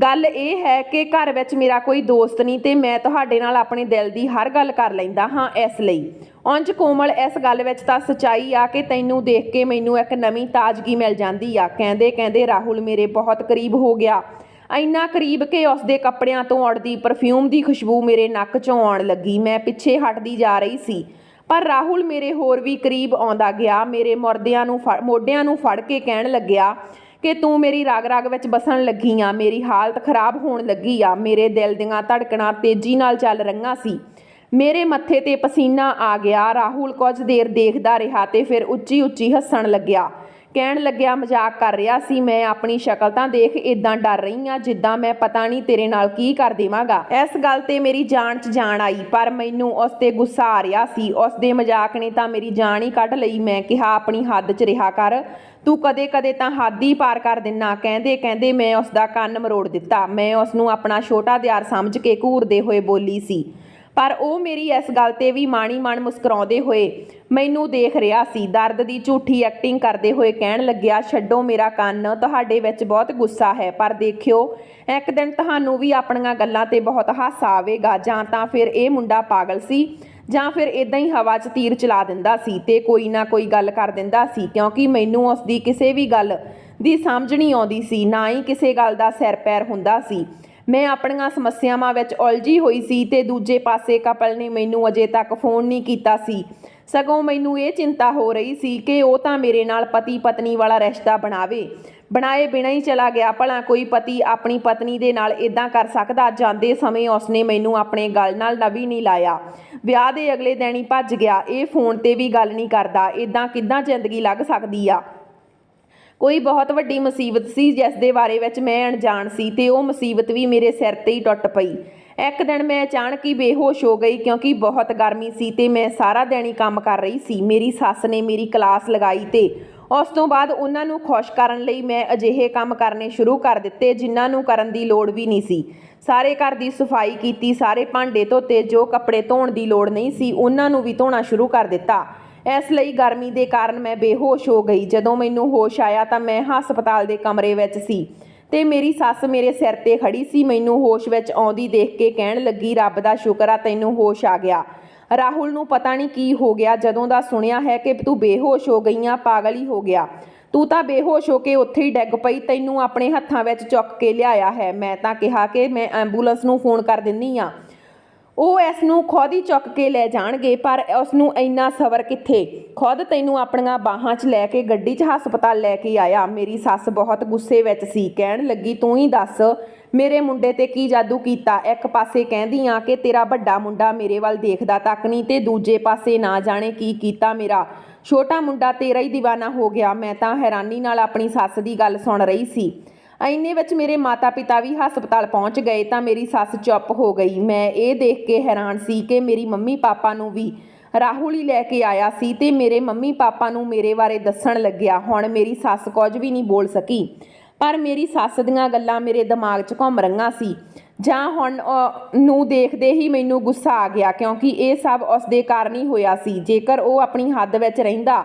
ਗੱਲ ਇਹ ਹੈ ਕਿ ਘਰ ਵਿੱਚ ਮੇਰਾ ਕੋਈ ਦੋਸਤ ਨਹੀਂ ਤੇ ਮੈਂ ਤੁਹਾਡੇ ਨਾਲ ਆਪਣੇ ਦਿਲ ਦੀ ਹਰ ਗੱਲ ਕਰ ਲੈਂਦਾ ਹਾਂ ਇਸ ਲਈ। ਉਂਝ ਕੋਮਲ, ਇਸ ਗੱਲ ਵਿੱਚ ਤਾਂ ਸਚਾਈ ਆ ਕਿ ਤੈਨੂੰ ਦੇਖ ਕੇ ਮੈਨੂੰ ਇੱਕ ਨਵੀਂ ਤਾਜ਼ਗੀ ਮਿਲ ਜਾਂਦੀ ਆ। ਕਹਿੰਦੇ ਕਹਿੰਦੇ, ਰਾਹੁਲ ਮੇਰੇ ਬਹੁਤ ਕਰੀਬ ਹੋ ਗਿਆ। ਇੰਨਾ ਕਰੀਬ ਕਿ ਉਸ ਦੇ ਕੱਪੜਿਆਂ ਤੋਂ ਉੜਦੀ ਪਰਫਿਊਮ ਦੀ ਖੁਸ਼ਬੂ ਮੇਰੇ ਨੱਕ 'ਚੋਂ ਆਉਣ ਲੱਗੀ। ਮੈਂ ਪਿੱਛੇ ਹਟਦੀ ਜਾ ਰਹੀ ਸੀ, ਪਰ ਰਾਹੁਲ ਮੇਰੇ ਹੋਰ ਵੀ ਕਰੀਬ ਆਉਂਦਾ ਗਿਆ। ਮੇਰੇ ਮੁਰਦਿਆਂ ਨੂੰ ਫੜ- ਮੋਢਿਆਂ ਨੂੰ ਫੜ ਕੇ ਕਹਿਣ ਲੱਗਿਆ ਕਿ ਤੂੰ ਮੇਰੀ ਰਾਗ ਰਾਗ ਵਿੱਚ ਬਸਣ ਲੱਗੀ ਆ, ਮੇਰੀ ਹਾਲਤ ਖਰਾਬ ਹੋਣ ਲੱਗੀ ਆ, ਮੇਰੇ ਦਿਲ ਦੀਆਂ ਧੜਕਣਾਂ ਤੇਜ਼ੀ ਨਾਲ ਚੱਲ ਰਹੀਆਂ ਸੀ। ਮੇਰੇ ਮੱਥੇ ਤੇ ਪਸੀਨਾ ਆ ਗਿਆ, ਰਾਹੁਲ ਕੁਝ ਦੇਰ ਦੇਖਦਾ ਰਿਹਾ ਤੇ ਫਿਰ ਉੱਚੀ ਉੱਚੀ ਹੱਸਣ ਲੱਗਿਆ। ਕਹਿਣ ਲੱਗਿਆ, ਮਜ਼ਾਕ ਕਰ ਰਿਹਾ ਸੀ, ਮੈਂ ਆਪਣੀ ਸ਼ਕਲ ਤਾਂ ਦੇਖ ਇਦਾਂ ਡਰ ਰਹੀ ਆ, ਜਿੱਦਾਂ ਮੈਂ ਪਤਾ ਨਹੀਂ ਤੇਰੇ ਨਾਲ ਕੀ ਕਰ ਦੇਵਾਂਗਾ। ਇਸ ਗੱਲ ਤੇ ਮੇਰੀ ਜਾਨ 'ਚ ਜਾਨ ਆਈ, ਪਰ ਮੈਨੂੰ ਉਸ ਤੇ ਗੁੱਸਾ ਆ ਰਿਹਾ ਸੀ। ਉਸ ਦੇ ਮਜ਼ਾਕ ਨੇ ਤਾਂ ਮੇਰੀ ਜਾਨ ਹੀ ਕੱਢ ਲਈ। ਮੈਂ ਕਿਹਾ, ਆਪਣੀ ਹੱਦ 'ਚ ਰਿਹਾ ਕਰ। ਤੂੰ ਕਦੇ-ਕਦੇ ਤਾਂ ਹੱਦ ਹੀ ਪਾਰ ਕਰ ਦਿੰਨਾ। ਕਹਿੰਦੇ ਕਹਿੰਦੇ ਮੈਂ ਉਸ ਦਾ ਕੰਨ ਮਰੋੜ ਦਿੱਤਾ। ਮੈਂ ਉਸ ਨੂੰ ਆਪਣਾ ਛੋਟਾ ਦਿਆਰ ਸਮਝ ਕੇ ਘੂਰਦੇ ਹੋਏ ਬੋਲੀ ਸੀ। ਪਰ ਉਹ ਮੇਰੀ ਇਸ ਗੱਲ ਤੇ ਵੀ ਮਾਣੀ ਮਨ ਮੁਸਕਰਾਉਂਦੇ ਹੋਏ ਮੈਨੂੰ ਦੇਖ ਰਿਹਾ ਸੀ। ਦਰਦ ਦੀ ਝੂਠੀ ਐਕਟਿੰਗ ਕਰਦੇ ਹੋਏ ਕਹਿਣ ਲੱਗਿਆ, ਛੱਡੋ ਮੇਰਾ ਕੰਨ, ਤੁਹਾਡੇ ਵਿੱਚ ਬਹੁਤ ਗੁੱਸਾ ਹੈ, ਪਰ ਦੇਖਿਓ, ਇੱਕ ਦਿਨ ਤੁਹਾਨੂੰ ਵੀ ਆਪਣੀਆਂ ਗੱਲਾਂ ਤੇ ਬਹੁਤ ਹਾਸਾ ਆਵੇਗਾ। ਜਾਂ ਤਾਂ ਫਿਰ ਇਹ ਮੁੰਡਾ ਪਾਗਲ ਸੀ ਜਾਂ ਫਿਰ ਇਦਾਂ ਹੀ ਹਵਾ 'ਚ ਤੀਰ ਚਲਾ ਦਿੰਦਾ ਸੀ ਤੇ ਕੋਈ ਨਾ ਕੋਈ ਗੱਲ ਕਰ ਦਿੰਦਾ ਸੀ, ਕਿਉਂਕਿ ਮੈਨੂੰ ਉਸ ਦੀ ਕਿਸੇ ਵੀ ਗੱਲ ਦੀ ਸਮਝ ਨਹੀਂ ਆਉਂਦੀ ਸੀ, ਨਾ ਹੀ ਕਿਸੇ ਗੱਲ ਦਾ ਸਿਰ ਪੈਰ ਹੁੰਦਾ ਸੀ। ਮੈਂ ਆਪਣੀਆਂ ਸਮੱਸਿਆਵਾਂ ਵਿੱਚ ਉਲਝੀ ਹੋਈ ਸੀ ਤੇ ਦੂਜੇ ਪਾਸੇ ਕਪਲ ਨੇ ਮੈਨੂੰ ਅਜੇ ਤੱਕ ਫੋਨ ਨਹੀਂ ਕੀਤਾ ਸੀ। ਸਗੋਂ ਮੈਨੂੰ ਇਹ ਚਿੰਤਾ ਹੋ ਰਹੀ ਸੀ ਕਿ ਉਹ ਤਾਂ ਮੇਰੇ ਨਾਲ ਪਤੀ ਪਤਨੀ ਵਾਲਾ ਰਿਸ਼ਤਾ ਬਣਾਵੇ। ਬਣਾਏ ਬਿਨਾਂ ਹੀ ਚਲਾ ਗਿਆ, ਭਲਾ ਕੋਈ ਪਤੀ ਆਪਣੀ ਪਤਨੀ ਦੇ ਨਾਲ ਇਦਾਂ ਕਰ ਸਕਦਾ? ਜਾਂਦੇ ਸਮੇਂ ਉਸਨੇ ਮੈਨੂੰ ਆਪਣੇ ਗੱਲ ਨਾਲ ਨਵੀ ਨਹੀਂ ਲਾਇਆ। ਵਿਆਹ ਦੇ ਅਗਲੇ ਦਿਨ ਹੀ ਭੱਜ ਗਿਆ। ਇਹ ਫੋਨ ਤੇ ਵੀ ਗੱਲ ਨਹੀਂ ਕਰਦਾ। ਇਦਾਂ ਕਿੱਦਾਂ ਜ਼ਿੰਦਗੀ ਲੱਗ ਸਕਦੀ ਆ? ਕੋਈ ਬਹੁਤ ਵੱਡੀ ਮੁਸੀਬਤ ਸੀ, ਜਿਸ ਦੇ ਬਾਰੇ ਵਿੱਚ ਮੈਂ ਅਣਜਾਣ ਸੀ ਤੇ ਉਹ ਮੁਸੀਬਤ ਵੀ ਮੇਰੇ ਸਿਰ ਤੇ ਹੀ ਟੁੱਟ ਪਈ। ਇੱਕ ਦਿਨ ਮੈਂ ਅਚਾਨਕ ਹੀ ਬੇਹੋਸ਼ ਹੋ ਗਈ ਕਿਉਂਕਿ ਬਹੁਤ ਗਰਮੀ ਸੀ ਤੇ ਮੈਂ ਸਾਰਾ ਦਿਨ ਹੀ ਕੰਮ ਕਰ ਰਹੀ ਸੀ। ਮੇਰੀ ਸੱਸ ਨੇ ਮੇਰੀ ਕਲਾਸ ਲਗਾਈ ਤੇ ਉਸ ਤੋਂ ਬਾਅਦ ਉਹਨਾਂ ਨੂੰ ਖੁਸ਼ ਕਰਨ ਲਈ ਮੈਂ ਅਜਿਹੇ ਕੰਮ ਕਰਨੇ ਸ਼ੁਰੂ ਕਰ ਦਿੱਤੇ ਜਿਨ੍ਹਾਂ ਨੂੰ ਕਰਨ ਦੀ ਲੋੜ ਵੀ ਨਹੀਂ ਸੀ। ਸਾਰੇ ਘਰ ਦੀ ਸਫ਼ਾਈ ਕੀਤੀ, ਸਾਰੇ ਭਾਂਡੇ ਧੋਤੇ, ਜੋ ਕੱਪੜੇ ਧੋਣ ਦੀ ਲੋੜ ਨਹੀਂ ਸੀ, ਉਹਨਾਂ ਨੂੰ ਵੀ ਧੋਣਾ ਸ਼ੁਰੂ ਕਰ ਦਿੱਤਾ। ਇਸ ਲਈ ਗਰਮੀ ਦੇ ਕਾਰਨ ਮੈਂ ਬੇਹੋਸ਼ ਹੋ ਗਈ। ਜਦੋਂ ਮੈਨੂੰ ਹੋਸ਼ ਆਇਆ ਤਾਂ ਮੈਂ ਹਸਪਤਾਲ ਦੇ ਕਮਰੇ ਵਿੱਚ ਸੀ। ਤੇ ਮੇਰੀ ਸੱਸ ਮੇਰੇ ਸਿਰ ਤੇ ਖੜੀ ਸੀ। ਮੈਨੂੰ ਹੋਸ਼ ਵਿੱਚ ਆਉਂਦੀ ਦੇਖ ਕੇ ਕਹਿਣ ਲੱਗੀ, ਰੱਬ ਦਾ ਸ਼ੁਕਰ ਆ, ਤੈਨੂੰ ਹੋਸ਼ ਆ ਗਿਆ। ਰਾਹੁਲ ਨੂੰ ਪਤਾ ਨਹੀਂ ਕੀ ਹੋ ਗਿਆ। ਜਦੋਂ ਦਾ ਸੁਣਿਆ ਹੈ ਕਿ ਤੂੰ ਬੇਹੋਸ਼ ਹੋ ਗਈਆਂ ਪਾਗਲ ਹੀ ਹੋ ਗਿਆ। ਤੂੰ ਤਾਂ ਬੇਹੋਸ਼ ਹੋ ਕੇ ਉੱਥੇ ਹੀ ਡਿੱਗ ਪਈ, ਤੈਨੂੰ ਆਪਣੇ ਹੱਥਾਂ ਵਿੱਚ ਚੁੱਕ ਕੇ ਲਿਆਇਆ ਹੈ। ਮੈਂ ਤਾਂ ਕਿਹਾ ਕਿ ਮੈਂ ਐਂਬੂਲੈਂਸ ਨੂੰ ਫੋਨ ਕਰ ਦਿੰਨੀ ਆ। ਉਹ ਇਸ ਨੂੰ ਖੁਦ ਹੀ ਚੁੱਕ ਕੇ ਲੈ ਜਾਣਗੇ, ਪਰ ਉਸ ਨੂੰ ਇੰਨਾ ਸਬਰ ਕਿੱਥੇ? ਖੁਦ ਤੈਨੂੰ ਆਪਣੀਆਂ ਬਾਹਾਂ 'ਚ ਲੈ ਕੇ, ਗੱਡੀ 'ਚ ਹਸਪਤਾਲ ਲੈ ਕੇ ਆਇਆ। ਮੇਰੀ ਸੱਸ ਬਹੁਤ ਗੁੱਸੇ ਵਿੱਚ ਸੀ। ਕਹਿਣ ਲੱਗੀ, ਤੂੰ ਹੀ ਦੱਸ, ਮੇਰੇ ਮੁੰਡੇ ਤੇ ਕੀ ਜਾਦੂ ਕੀਤਾ? ਇੱਕ ਪਾਸੇ ਕਹਿੰਦੀ ਆ ਕਿ ਤੇਰਾ ਵੱਡਾ ਮੁੰਡਾ ਮੇਰੇ ਵੱਲ ਦੇਖਦਾ ਤੱਕ ਨਹੀਂ ਤੇ ਦੂਜੇ ਪਾਸੇ ਨਾ ਜਾਣੇ ਕੀ ਕੀਤਾ ਮੇਰਾ। ਛੋਟਾ ਮੁੰਡਾ ਤੇਰਾ ਹੀ دیਵਾਨਾ ਹੋ ਗਿਆ। ਮੈਂ ਤਾਂ ਹੈਰਾਨੀ ਨਾਲ ਆਪਣੀ ਸੱਸ ਦੀ ਗੱਲ ਸੁਣ ਰਹੀ ਸੀ। ਐਨੇ ਵਿੱਚ ਮੇਰੇ ਮਾਤਾ-ਪਿਤਾ ਵੀ ਹਸਪਤਾਲ ਪਹੁੰਚ ਗਏ ਤਾਂ ਮੇਰੀ ਸੱਸ ਚੁੱਪ ਹੋ ਗਈ। ਮੈਂ ਇਹ ਦੇਖ ਕੇ ਹੈਰਾਨ ਸੀ ਕਿ ਮੇਰੀ ਮੰਮੀ ਪਾਪਾ ਨੂੰ ਵੀ ਰਾਹੁਲ ਹੀ ਲੈ ਕੇ ਆਇਆ ਸੀ ਤੇ ਮੇਰੇ ਮੰਮੀ ਪਾਪਾ ਨੂੰ ਮੇਰੇ ਬਾਰੇ ਦੱਸਣ ਲੱਗਿਆ। ਹੁਣ ਮੇਰੀ ਸੱਸ ਕੁਝ ਵੀ ਨਹੀਂ ਬੋਲ ਸਕੀ। ਪਰ ਮੇਰੀ ਸੱਸ ਦੀਆਂ ਗੱਲਾਂ ਮੇਰੇ ਦਿਮਾਗ 'ਚ ਘੁੰਮ ਰਹੀਆਂ ਸੀ। ਜਾਂ ਹੁਣ ਨੂੰ ਦੇਖਦੇ ਹੀ ਮੈਨੂੰ ਗੁੱਸਾ ਆ ਗਿਆ ਕਿਉਂਕਿ ਇਹ ਸਭ ਉਸ ਦੇ ਕਾਰਨ ਹੀ ਹੋਇਆ ਸੀ। ਜੇਕਰ ਉਹ ਆਪਣੀ ਹੱਦ ਵਿੱਚ ਰਹਿੰਦਾ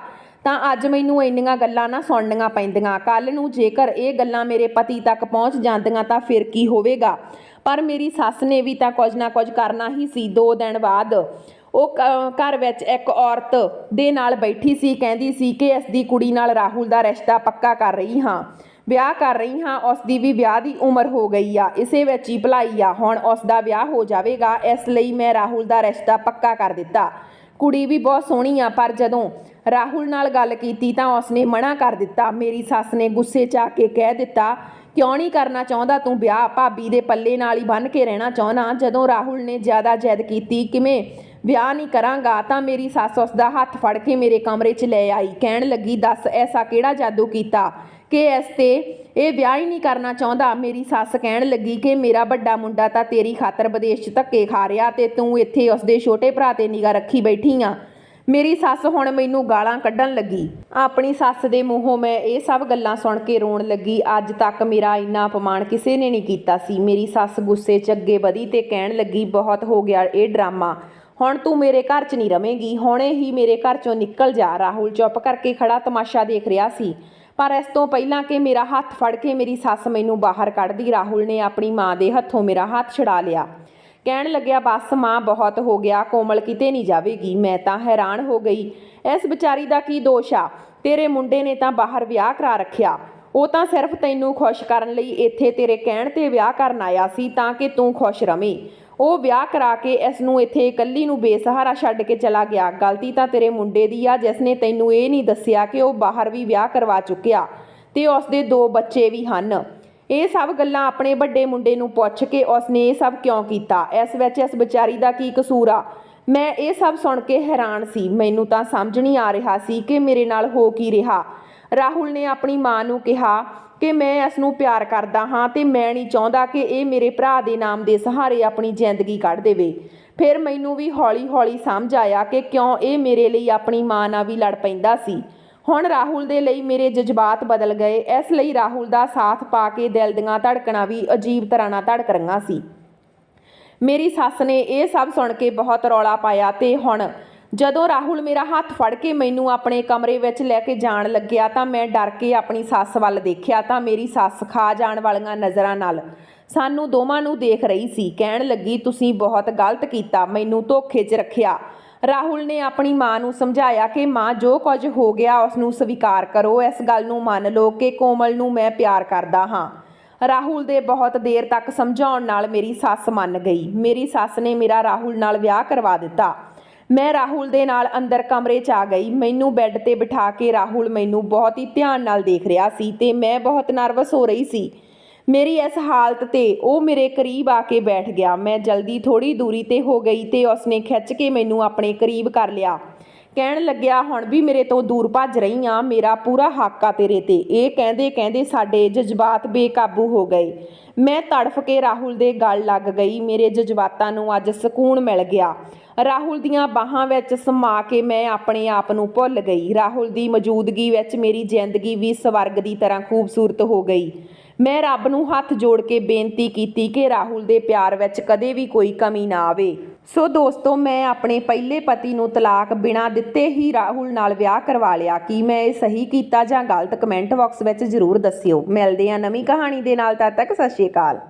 ਤਾਂ ਅੱਜ ਮੈਨੂੰ ਇੰਨੀਆਂ ਗੱਲਾਂ ਨਾ ਸੁਣਨੀਆਂ ਪੈਂਦੀਆਂ। ਕੱਲ ਨੂੰ ਜੇਕਰ ਇਹ ਗੱਲਾਂ ਮੇਰੇ ਪਤੀ ਤੱਕ ਪਹੁੰਚ ਜਾਂਦੀਆਂ ਤਾਂ ਫਿਰ ਕੀ ਹੋਵੇਗਾ? ਪਰ ਮੇਰੀ ਸੱਸ ਨੇ ਵੀ ਤਾਂ ਕੁਝ ਨਾ ਕੁਝ ਕਰਨਾ ਹੀ ਸੀ 2 ਦਿਨ ਬਾਅਦ। ਉਹ ਕ- ਘਰ ਵਿੱਚ ਇੱਕ ਔਰਤ ਦੇ ਨਾਲ ਬੈਠੀ ਸੀ, ਕਹਿੰਦੀ ਸੀ ਕਿ ਇਸ ਦੀ ਕੁੜੀ ਨਾਲ ਰਾਹੁਲ ਦਾ ਰਿਸ਼ਤਾ ਪੱਕਾ ਕਰ ਰਹੀ ਹਾਂ। ਵਿਆਹ ਕਰ ਰਹੀ ਹਾਂ, ਉਸ ਦੀ ਵੀ ਵਿਆਹ ਦੀ ਉਮਰ ਹੋ ਗਈ ਆ। ਇਸੇ ਵਿੱਚ ਹੀ ਭਲਾਈ ਆ। ਹੁਣ ਉਸ ਦਾ ਵਿਆਹ ਹੋ ਜਾਵੇਗਾ, ਇਸ ਲਈ ਮੈਂ ਰਾਹੁਲ ਦਾ ਰਿਸ਼ਤਾ ਪੱਕਾ ਕਰ ਦਿੱਤਾ। ਕੁੜੀ ਵੀ ਬਹੁਤ ਸੋਹਣੀ ਆ, ਪਰ ਜਦੋਂ ਰਾਹੁਲ ਨਾਲ ਗੱਲ ਕੀਤੀ ਤਾਂ ਉਸਨੇ ਮਨਾ ਕਰ ਦਿੱਤਾ। ਮੇਰੀ ਸੱਸ ਨੇ ਗੁੱਸੇ 'ਚ ਆ ਕੇ ਕਹਿ ਦਿੱਤਾ, ਕਿਉਂ ਨਹੀਂ ਕਰਨਾ ਚਾਹੁੰਦਾ ਤੂੰ ਵਿਆਹ? ਭਾਬੀ ਦੇ ਪੱਲੇ ਨਾਲ ਹੀ ਬੰਨ ਕੇ ਰਹਿਣਾ ਚਾਹੁੰਦਾ। ਜਦੋਂ ਰਾਹੁਲ ਨੇ ਜ਼ਿਆਦਾ ਜਿੱਦ ਕੀਤੀ, ਕਿਵੇਂ ਵਿਆਹ ਨਹੀਂ ਕਰਾਂਗਾ, ਤਾਂ ਮੇਰੀ ਸੱਸ ਉਸ ਦਾ ਹੱਥ ਫੜ ਕੇ ਮੇਰੇ ਕਮਰੇ 'ਚ ਲੈ ਆਈ। ਕਹਿਣ ਲੱਗੀ, ਦੱਸ, ਐਸਾ ਕਿਹੜਾ ਜਾਦੂ ਕੀਤਾ? ਕਿ ਇਸ ਤੇ ਇਹ ਵਿਆਹ ਹੀ ਨਹੀਂ ਕਰਨਾ ਚਾਹੁੰਦਾ। ਮੇਰੀ ਸੱਸ ਕਹਿਣ ਲੱਗੀ ਕਿ ਮੇਰਾ ਵੱਡਾ ਮੁੰਡਾ ਤਾਂ ਤੇਰੀ ਖਾਤਰ ਵਿਦੇਸ਼ 'ਚ ਧੱਕੇ ਖਾ ਰਿਹਾ ਤੇ ਤੂੰ ਇੱਥੇ ਉਸਦੇ ਛੋਟੇ ਭਰਾ ਤੇ ਨਿਗਾ ਰੱਖੀ ਬੈਠੀ ਆ। ਮੇਰੀ ਸੱਸ ਹੁਣ ਮੈਨੂੰ ਗਾਲਾਂ ਕੱਢਣ ਲੱਗੀ। ਆਪਣੀ ਸੱਸ ਦੇ ਮੂੰਹੋਂ ਮੈਂ ਇਹ ਸਭ ਗੱਲਾਂ ਸੁਣ ਕੇ ਰੋਣ ਲੱਗੀ। ਅੱਜ ਤੱਕ ਮੇਰਾ ਇੰਨਾ ਅਪਮਾਨ ਕਿਸੇ ਨੇ ਨਹੀਂ ਕੀਤਾ ਸੀ। ਮੇਰੀ ਸੱਸ ਗੁੱਸੇ 'ਚ ਅੱਗੇ ਵਧੀ ਤੇ ਕਹਿਣ ਲੱਗੀ, ਬਹੁਤ ਹੋ ਗਿਆ ਇਹ ਡਰਾਮਾ। ਹੁਣ ਤੂੰ ਮੇਰੇ ਘਰ 'ਚ ਨਹੀਂ ਰਵੇਂਗੀ। ਹੁਣੇ ਹੀ ਮੇਰੇ ਘਰ 'ਚੋਂ ਨਿਕਲ ਜਾ। ਰਾਹੁਲ ਚੁੱਪ ਕਰਕੇ ਖੜਾ ਤਮਾਸ਼ਾ ਦੇਖ ਰਿਹਾ ਸੀ। ਪਰ ਇਸ ਤੋਂ ਪਹਿਲਾਂ ਕਿ ਮੇਰਾ ਹੱਥ ਫੜ ਕੇ ਮੇਰੀ ਸੱਸ ਮੈਨੂੰ ਬਾਹਰ ਕੱਢਦੀ, ਰਾਹੁਲ ਨੇ ਆਪਣੀ ਮਾਂ ਦੇ ਹੱਥੋਂ ਮੇਰਾ ਹੱਥ ਛੁਡਾ ਲਿਆ। ਕਹਿਣ ਲੱਗਿਆ, ਬਸ ਮਾਂ, ਬਹੁਤ ਹੋ ਗਿਆ, ਕੋਮਲ ਕਿਤੇ ਨਹੀਂ ਜਾਵੇਗੀ, ਮੈਂ ਤਾਂ ਹੈਰਾਨ ਹੋ ਗਈ। ਇਸ ਵਿਚਾਰੀ ਦਾ ਕੀ ਦੋਸ਼ ਆ? ਤੇਰੇ ਮੁੰਡੇ ਨੇ ਤਾਂ ਬਾਹਰ ਵਿਆਹ ਕਰਾ ਰੱਖਿਆ। ਉਹ ਤਾਂ ਸਿਰਫ ਤੈਨੂੰ ਖੁਸ਼ ਕਰਨ ਲਈ ਇੱਥੇ ਤੇਰੇ ਕਹਿਣ ਤੇ ਵਿਆਹ ਕਰਨ ਆਇਆ ਸੀ, ਤਾਂ ਕਿ ਤੂੰ ਖੁਸ਼ ਰਵੇਂ। ਉਹ ਵਿਆਹ ਕਰਾ ਕੇ ਇਸ ਨੂੰ ਇੱਥੇ ਇਕੱਲੀ ਨੂੰ ਬੇਸਹਾਰਾ ਛੱਡ ਕੇ ਚਲਾ ਗਿਆ। ਗਲਤੀ ਤਾਂ ਤੇਰੇ ਮੁੰਡੇ ਦੀ ਆ ਜਿਸ ਨੇ ਤੈਨੂੰ ਇਹ ਨਹੀਂ ਦੱਸਿਆ ਕਿ ਉਹ ਬਾਹਰ ਵੀ ਵਿਆਹ ਕਰਵਾ ਚੁੱਕਿਆ ਤੇ ਉਸ ਦੇ ਦੋ ਬੱਚੇ ਵੀ ਹਨ। ਇਹ ਸਭ ਗੱਲਾਂ ਆਪਣੇ ਵੱਡੇ ਮੁੰਡੇ ਨੂੰ ਪੁੱਛ ਕੇ ਉਸਨੇ ਇਹ ਸਭ ਕਿਉਂ ਕੀਤਾ? ਇਸ ਵਿੱਚ ਇਸ ਵਿਚਾਰੀ ਦਾ ਕੀ ਕਸੂਰ ਆ? ਮੈਂ ਇਹ ਸਭ ਸੁਣ ਕੇ ਹੈਰਾਨ ਸੀ। ਮੈਨੂੰ ਤਾਂ ਸਮਝ ਨਹੀਂ ਆ ਰਿਹਾ ਸੀ ਕਿ ਮੇਰੇ ਨਾਲ ਹੋ ਕੀ ਰਿਹਾ। ਰਾਹੁਲ ਨੇ ਆਪਣੀ ਮਾਂ ਨੂੰ ਕਿਹਾ ਕਿ ਮੈਂ ਇਸ ਨੂੰ ਪਿਆਰ ਕਰਦਾ ਹਾਂ ਤੇ ਮੈਂ ਨਹੀਂ ਚਾਹੁੰਦਾ ਕਿ ਇਹ ਮੇਰੇ ਭਰਾ ਦੇ ਨਾਮ ਦੇ ਸਹਾਰੇ ਆਪਣੀ ਜ਼ਿੰਦਗੀ ਕੱਢ ਦੇਵੇ। ਫਿਰ ਮੈਨੂੰ ਵੀ ਹੌਲੀ-ਹੌਲੀ ਸਮਝ ਆਇਆ ਕਿ ਕਿਉਂ ਇਹ ਮੇਰੇ ਲਈ ਆਪਣੀ ਮਾਂ ਨਾਲ ਵੀ ਲੜ ਪੈਂਦਾ ਸੀ। ਹੁਣ ਰਾਹੁਲ ਦੇ ਲਈ ਮੇਰੇ ਜਜ਼ਬਾਤ ਬਦਲ ਗਏ। ਇਸ ਲਈ ਰਾਹੁਲ ਦਾ ਸਾਥ ਪਾ ਕੇ ਦਿਲ ਦੀਆਂ ਧੜਕਣਾ ਵੀ ਅਜੀਬ ਤਰ੍ਹਾਂ ਨਾਲ ਧੜਕ ਰਹੀਆਂ ਸੀ। ਮੇਰੀ ਸੱਸ ਨੇ ਇਹ ਸਭ ਸੁਣ ਕੇ ਬਹੁਤ ਰੌਲਾ ਪਾਇਆ ਤੇ ਹੁਣ ਜਦੋਂ ਰਾਹੁਲ ਮੇਰਾ ਹੱਥ ਫੜ ਕੇ ਮੈਨੂੰ ਆਪਣੇ ਕਮਰੇ ਵਿੱਚ ਲੈ ਕੇ ਜਾਣ ਲੱਗਿਆ ਤਾਂ ਮੈਂ ਡਰ ਕੇ ਆਪਣੀ ਸੱਸ ਵੱਲ ਦੇਖਿਆ ਤਾਂ ਮੇਰੀ ਸੱਸ ਖਾ ਜਾਣ ਵਾਲੀਆਂ ਨਜ਼ਰਾਂ ਨਾਲ। ਸਾਨੂੰ ਦੋਵਾਂ ਨੂੰ ਦੇਖ ਰਹੀ ਸੀ, ਕਹਿਣ ਲੱਗੀ, ਤੁਸੀਂ ਬਹੁਤ ਗਲਤ ਕੀਤਾ, ਮੈਨੂੰ ਧੋਖੇ 'ਚ ਰੱਖਿਆ। ਰਾਹੁਲ ਨੇ ਆਪਣੀ ਮਾਂ ਨੂੰ ਸਮਝਾਇਆ ਕਿ, ਮਾਂ, ਜੋ ਕੁਝ ਹੋ ਗਿਆ ਉਸ ਨੂੰ ਸਵੀਕਾਰ ਕਰੋ। ਇਸ ਗੱਲ ਨੂੰ ਮੰਨ ਲਓ ਕਿ ਕੋਮਲ ਨੂੰ ਮੈਂ ਪਿਆਰ ਕਰਦਾ ਹਾਂ। ਰਾਹੁਲ ਦੇ ਬਹੁਤ ਦੇਰ ਤੱਕ ਸਮਝਾਉਣ ਨਾਲ ਮੇਰੀ ਸੱਸ ਮੰਨ ਗਈ। ਮੇਰੀ ਸੱਸ ਨੇ ਮੇਰਾ ਰਾਹੁਲ ਨਾਲ ਵਿਆਹ ਕਰਵਾ ਦਿੱਤਾ। ਮੈਂ ਰਾਹੁਲ ਦੇ ਨਾਲ ਅੰਦਰ ਕਮਰੇ 'ਚ ਆ ਗਈ। ਮੈਨੂੰ ਬੈੱਡ ਤੇ ਬਿਠਾ ਕੇ ਰਾਹੁਲ ਮੈਨੂੰ ਬਹੁਤ ਹੀ ਧਿਆਨ ਨਾਲ ਦੇਖ ਰਿਹਾ ਸੀ ਤੇ ਮੈਂ ਬਹੁਤ ਨਰਵਸ ਹੋ ਰਹੀ ਸੀ। ਮੇਰੀ ਇਸ ਹਾਲਤ ਤੇ ਉਹ ਮੇਰੇ ਕਰੀਬ ਆ ਕੇ ਬੈਠ ਗਿਆ। ਮੈਂ ਜਲਦੀ ਥੋੜੀ ਦੂਰੀ ਤੇ ਹੋ ਗਈ ਤੇ ਉਸਨੇ ਖਿੱਚ ਕੇ ਮੈਨੂੰ ਆਪਣੇ ਕਰੀਬ ਕਰ ਲਿਆ। ਕਹਿਣ ਲੱਗਿਆ, ਹੁਣ ਵੀ ਮੇਰੇ ਤੋਂ ਦੂਰ ਭੱਜ ਰਹੀ ਆ, ਮੇਰਾ ਪੂਰਾ ਹੱਕ ਆ ਤੇਰੇ ਤੇ। ਇਹ ਕਹਿੰਦੇ ਕਹਿੰਦੇ ਸਾਡੇ ਜਜ਼ਬਾਤ ਬੇਕਾਬੂ ਹੋ ਗਏ। ਮੈਂ ਤੜਫ ਕੇ ਰਾਹੁਲ ਦੇ ਗਲ ਲੱਗ ਗਈ। ਮੇਰੇ ਜਜ਼ਬਾਤਾਂ ਨੂੰ ਅੱਜ ਸਕੂਨ ਮਿਲ ਗਿਆ। ਰਾਹੁਲ ਦੀਆਂ ਬਾਹਾਂ ਵਿੱਚ ਸਮਾ ਕੇ ਮੈਂ ਆਪਣੇ ਆਪ ਨੂੰ ਭੁੱਲ ਗਈ। ਰਾਹੁਲ ਦੀ ਮੌਜੂਦਗੀ ਵਿੱਚ ਮੇਰੀ ਜ਼ਿੰਦਗੀ ਵੀ ਸਵਰਗ ਦੀ ਤਰ੍ਹਾਂ ਖੂਬਸੂਰਤ ਹੋ ਗਈ। ਮੈਂ ਰੱਬ ਨੂੰ ਹੱਥ ਜੋੜ ਕੇ ਬੇਨਤੀ ਕੀਤੀ ਕਿ ਰਾਹੁਲ ਦੇ ਪਿਆਰ ਵਿੱਚ ਕਦੇ ਵੀ ਕੋਈ ਕਮੀ ਨਾ ਆਵੇ। ਸੋ ਦੋਸਤੋ, ਮੈਂ ਆਪਣੇ ਪਹਿਲੇ ਪਤੀ ਨੂੰ ਤਲਾਕ ਬਿਨਾਂ ਦਿੱਤੇ ਹੀ ਰਾਹੁਲ ਨਾਲ ਵਿਆਹ ਕਰਵਾ ਲਿਆ। ਕੀ ਮੈਂ ਇਹ ਸਹੀ ਕੀਤਾ ਜਾਂ ਗਲਤ? ਕਮੈਂਟ ਬਾਕਸ ਵਿੱਚ ਜ਼ਰੂਰ ਦੱਸਿਓ। ਮਿਲਦੇ ਹਾਂ ਨਵੀਂ ਕਹਾਣੀ ਦੇ ਨਾਲ, ਤਦ ਤੱਕ ਸਤਿ ਸ਼੍ਰੀ ਅਕਾਲ।